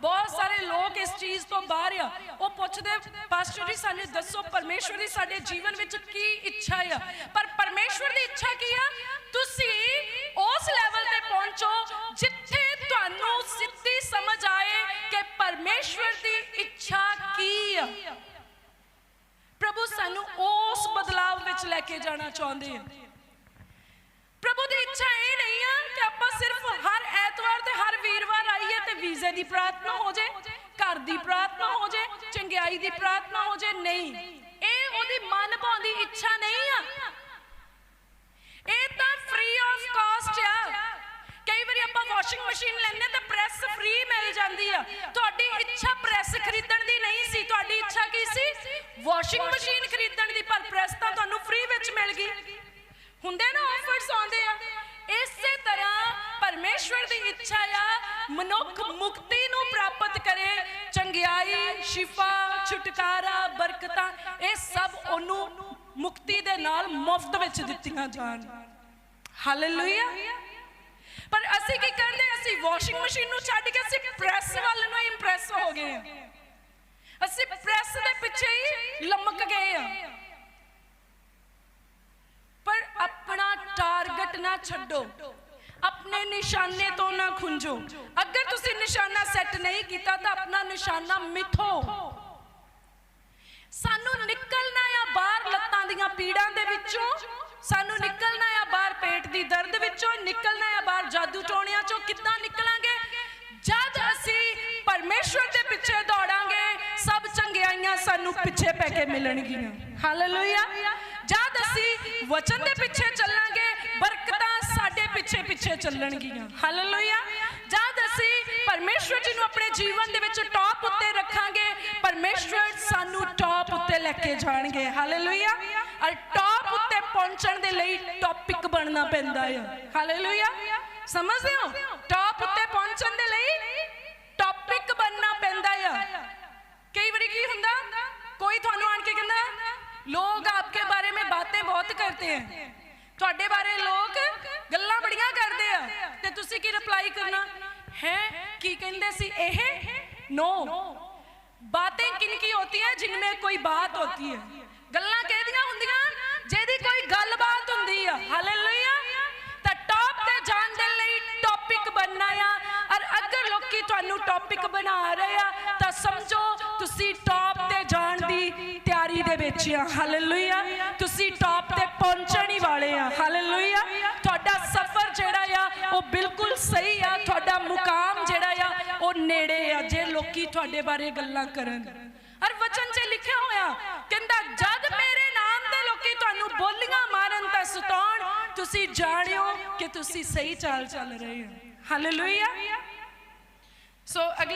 ਬਹੁਤ ਸਾਰੇ ਲੋਕ ਇਸ ਚੀਜ਼ ਤੋਂ ਬਾਹਰ ਆ। ਉਹ ਪੁੱਛਦੇ, ਪਾਸਟਰ ਜੀ, ਸਾਨੂੰ ਦੱਸੋ ਪਰਮੇਸ਼ਵਰ ਦੀ ਸਾਡੇ ਜੀਵਨ ਵਿੱਚ ਕੀ ਇੱਛਾ ਆ? ਪਰ ਪਰਮੇਸ਼ਵਰ ਦੀ ਇੱਛਾ ਕੀ ਆ? ਤੁਸੀਂ ਉਸ ਲੈਵਲ ਤੇ ਪਹੁੰਚੋ ਜਿੱਥੇ ਤੁਹਾਨੂੰ ਸਿੱਧੀ ਸਮਝ ਆਏ ਕਿ ਪਰਮੇਸ਼ਵਰ ਦੀ ਇੱਛਾ ਕੀ ਆ। ਪ੍ਰਭੂ ਸਾਨੂੰ ਉਸ ਬਦਲਾਵ ਵਿੱਚ ਲੈ ਕੇ ਜਾਣਾ ਚਾਹੁੰਦੇ ਆ। ਪ੍ਰਭੂ ਦੀ ਇੱਛਾ ਇਹ ਨਹੀਂ ਆ ਕਿ ਆਪਾਂ ਸਿਰਫ ਹਰ ਐਤਵਾਰ ਤੇ ਹਰ ਵੀਰਵਾਰ ਆਈਏ ਤੇ ਵੀਜ਼ੇ ਦੀ ਪ੍ਰਾਰਥਨਾ ਹੋ ਜੇ, ਘਰ ਦੀ ਪ੍ਰਾਰਥਨਾ ਹੋ ਜੇ, ਚੰਗਿਆਈ ਦੀ ਪ੍ਰਾਰਥਨਾ ਹੋ ਜੇ, ਨਹੀਂ। ਇਹ ਉਹਦੀ ਮਨ ਭਾਉਂਦੀ ਇੱਛਾ ਨਹੀਂ ਆ। ਇਹ ਤਾਂ ਫ੍ਰੀ ਆਫ ਕਾਸਟ ਆ। ਕਈ ਵਾਰੀ ਆਪਾਂ ਵਾਸ਼ਿੰਗ ਮਸ਼ੀਨ ਲੈਂਦੇ ਤਾਂ ਪ੍ਰੈਸ ਫ੍ਰੀ ਮਿਲ ਜਾਂਦੀ ਆ। ਤੁਹਾਡੀ ਇੱਛਾ ਪ੍ਰੈਸ ਖਰੀਦਣ ਦੀ ਨਹੀਂ ਸੀ। ਤੁਹਾਡੀ ਇੱਛਾ ਕੀ ਸੀ? ਵਾਸ਼ਿੰਗ ਮਸ਼ੀਨ ਖਰੀਦਣ ਦੀ, ਪਰ ਪ੍ਰੈਸ ਤਾਂ ਤੁਹਾਨੂੰ ਫ੍ਰੀ ਵਿੱਚ ਮਿਲ ਗਈ। ਹੁੰਦੇ ਨਾ ਆਫਰਸ ਆਉਂਦੇ ਆ। ਇਸੇ ਤਰ੍ਹਾਂ ਪਰਮੇਸ਼ਵਰ ਦੀ ਇੱਛਾ ਆ, ਮਨੁੱਖ ਮੁਕਤੀ ਨੂੰ ਪ੍ਰਾਪਤ ਕਰੇ, ਚੰਗਿਆਈ, ਸ਼ਿਫਾ, ਛੁਟਕਾਰਾ, ਬਰਕਤਾਂ, ਇਹ ਸਭ ਉਹਨੂੰ ਮੁਕਤੀ ਦੇ ਨਾਲ ਮੁਫਤ ਵਿੱਚ ਦਿੱਤੀਆਂ ਜਾਣ। ਹਾਲੇਲੂਇਆ ਪਰ ਅਸੀਂ ਕੀ ਕਰਦੇ ਅਸੀਂ ਵਾਸ਼ਿੰਗ ਮਸ਼ੀਨ ਨੂੰ ਛੱਡ ਕੇ ਅਸੀਂ ਪ੍ਰੈਸ ਵੱਲ ਨੂੰ ਇੰਪ੍ਰੈਸ ਹੋ ਗਏ ਅਸੀਂ ਪ੍ਰੈਸ ਦੇ ਪਿੱਛੇ ਹੀ ਲਮਕ ਗਏ ਆ ਪਰ ਆਪਣਾ ਟਾਰਗੇਟ ਨਾ ਛੱਡੋ। ਆਪਣੇ ਨਿਸ਼ਾਨੇ ਤੋਂ ਨਾ ਖੁੰਝੋ। ਅਗਰ ਤੁਸੀਂ ਨਿਸ਼ਾਨਾ ਸੈੱਟ ਨਹੀਂ ਕੀਤਾ ਤਾਂ ਆਪਣਾ ਨਿਸ਼ਾਨਾ ਮਿਥੋ। ਸਾਨੂੰ ਨਿਕਲਣਾ ਆ ਬਾਹਰ ਲੱਤਾਂ ਦੀਆਂ ਪੀੜਾਂ ਦੇ ਵਿੱਚੋਂ। ਸਾਨੂੰ ਨਿਕਲਣਾ ਆ ਬਾਹਰ ਪੇਟ ਦੀ ਦਰਦ ਵਿੱਚੋਂ। ਨਿਕਲਣਾ ਆ ਬਾਹਰ ਜਾਦੂ ਟੋਣਿਆਂ ਚੋਂ। ਕਿੱਦਾਂ ਨਿਕਲਾਂਗੇ? ਜਦ ਅਸੀਂ ਪਰਮੇਸ਼ਵਰ ਦੇ ਪਿੱਛੇ ਦੌੜਾਂਗੇ, ਸਭ ਚੰਗਿਆਈਆਂ ਸਾਨੂੰ ਪਿੱਛੇ ਪੈ ਕੇ ਮਿਲਣਗੀਆਂ। ਹਾਲੇਲੂਇਆ ਜਦ ਅਸੀਂ ਵਚਨ ਦੇ ਪਿੱਛੇ ਚੱਲਾਂਗੇ ਬਰਕਤਾਂ ਸਾਡੇ ਪਿੱਛੇ ਪਿੱਛੇ ਚੱਲਣਗੀਆਂ। ਹਾਲੇਲੂਇਆ ਜਦ ਅਸੀਂ ਪਰਮੇਸ਼ਵਰ ਜੀ ਨੂੰ ਆਪਣੇ ਜੀਵਨ ਦੇ ਵਿੱਚ ਟੌਪ ਉੱਤੇ ਰੱਖਾਂਗੇ ਪਰਮੇਸ਼ਵਰ ਸਾਨੂੰ ਟੌਪ ਉੱਤੇ ਲੈ ਕੇ ਜਾਣਗੇ। ਹਾਲੇਲੂਇਆ ਔਰ ਟੌਪ ਉੱਤੇ ਪਹੁੰਚਣ ਦੇ ਲਈ ਟੌਪਿਕ ਬਣਨਾ ਪੈਂਦਾ ਹੈ ਹਾਲੇਲੂਇਆ ਸਮਝਦੇ ਹੋ? ਟੌਪ ਉੱਤੇ ਪਹੁੰਚਣ ਦੇ ਲਈ ਟੌਪਿਕ ਬਣਨਾ ਪੈਂਦਾ ਆ। ਕਈ ਵਾਰੀ ਕੀ ਹੁੰਦਾ? ਕੋਈ ਤੁਹਾਨੂੰ ਆਣ ਕੇ ਕਹਿੰਦਾ ਲੋਕ ਆਪਕੇ बातें बहुत करते हैं ਤੁਹਾਡੇ ਬਾਰੇ ਲੋਕ ਗੱਲਾਂ ਬੜੀਆਂ ਕਰਦੇ ਆ। ਤੇ ਤੁਸੀਂ ਕੀ ਰਿਪਲਾਈ ਕਰਨਾ? ਹੈ? ਕੀ ਕਹਿੰਦੇ ਸੀ? ਇਹ? ਨੋ ਬਾतें किन की होती हैं जिनमें कोई बात होती है ਗੱਲਾਂ ਕਿਹਦੀਆਂ ਹੁੰਦੀਆਂ? ਜਿਹਦੀ ਕੋਈ ਗੱਲਬਾਤ ਹੁੰਦੀ ਆ। ਹਾਲੇਲੂਇਆ ਤਾਂ ਟੌਪ ਤੇ ਜਾਣ ਦੇ ਲਈ ਟੌਪਿਕ ਬਣਨਾ ਆ। ਔਰ ਅਗਰ ਲੋਕੀ ਤੁਹਾਨੂੰ ਟੌਪਿਕ ਬਣਾ ਰਹੇ ਆ, ਤਾਂ ਸਮਝੋ ਤੁਸੀਂ ਟੌਪ ਤੇ ਜਾਣ ਦੀ ਤਿਆਰੀ ਦੇ ਵਿੱਚ ਆ। ਹਾਲੇਲੂਇਆ ਤੁਹਾਡਾ ਮੁਕਾਮ ਜਿਹੜਾ ਆ, ਉਹ ਨੇੜੇ ਆ ਜੇ ਲੋਕੀ ਤੁਹਾਡੇ ਬਾਰੇ ਗੱਲਾਂ ਕਰਨ। ਔਰ ਵਚਨ 'ਚ ਲਿਖਿਆ ਹੋਇਆ, ਕਹਿੰਦਾ, ਜਦ ਮੇਰੇ ਨਾਮ ਦੇ ਲੋਕੀ ਤੁਹਾਨੂੰ ਬੋਲੀਆਂ ਮਾਰਨ ਤਾਂ ਸਤਾਉਣ, ਤੁਸੀਂ ਜਾਣਿਓ ਕਿ ਤੁਸੀਂ ਸਹੀ ਚਾਲ ਚੱਲ ਰਹੇ ਹੋ। ਹਾਲੇਲੂਇਆ ਸੋ ਅਗਲੀ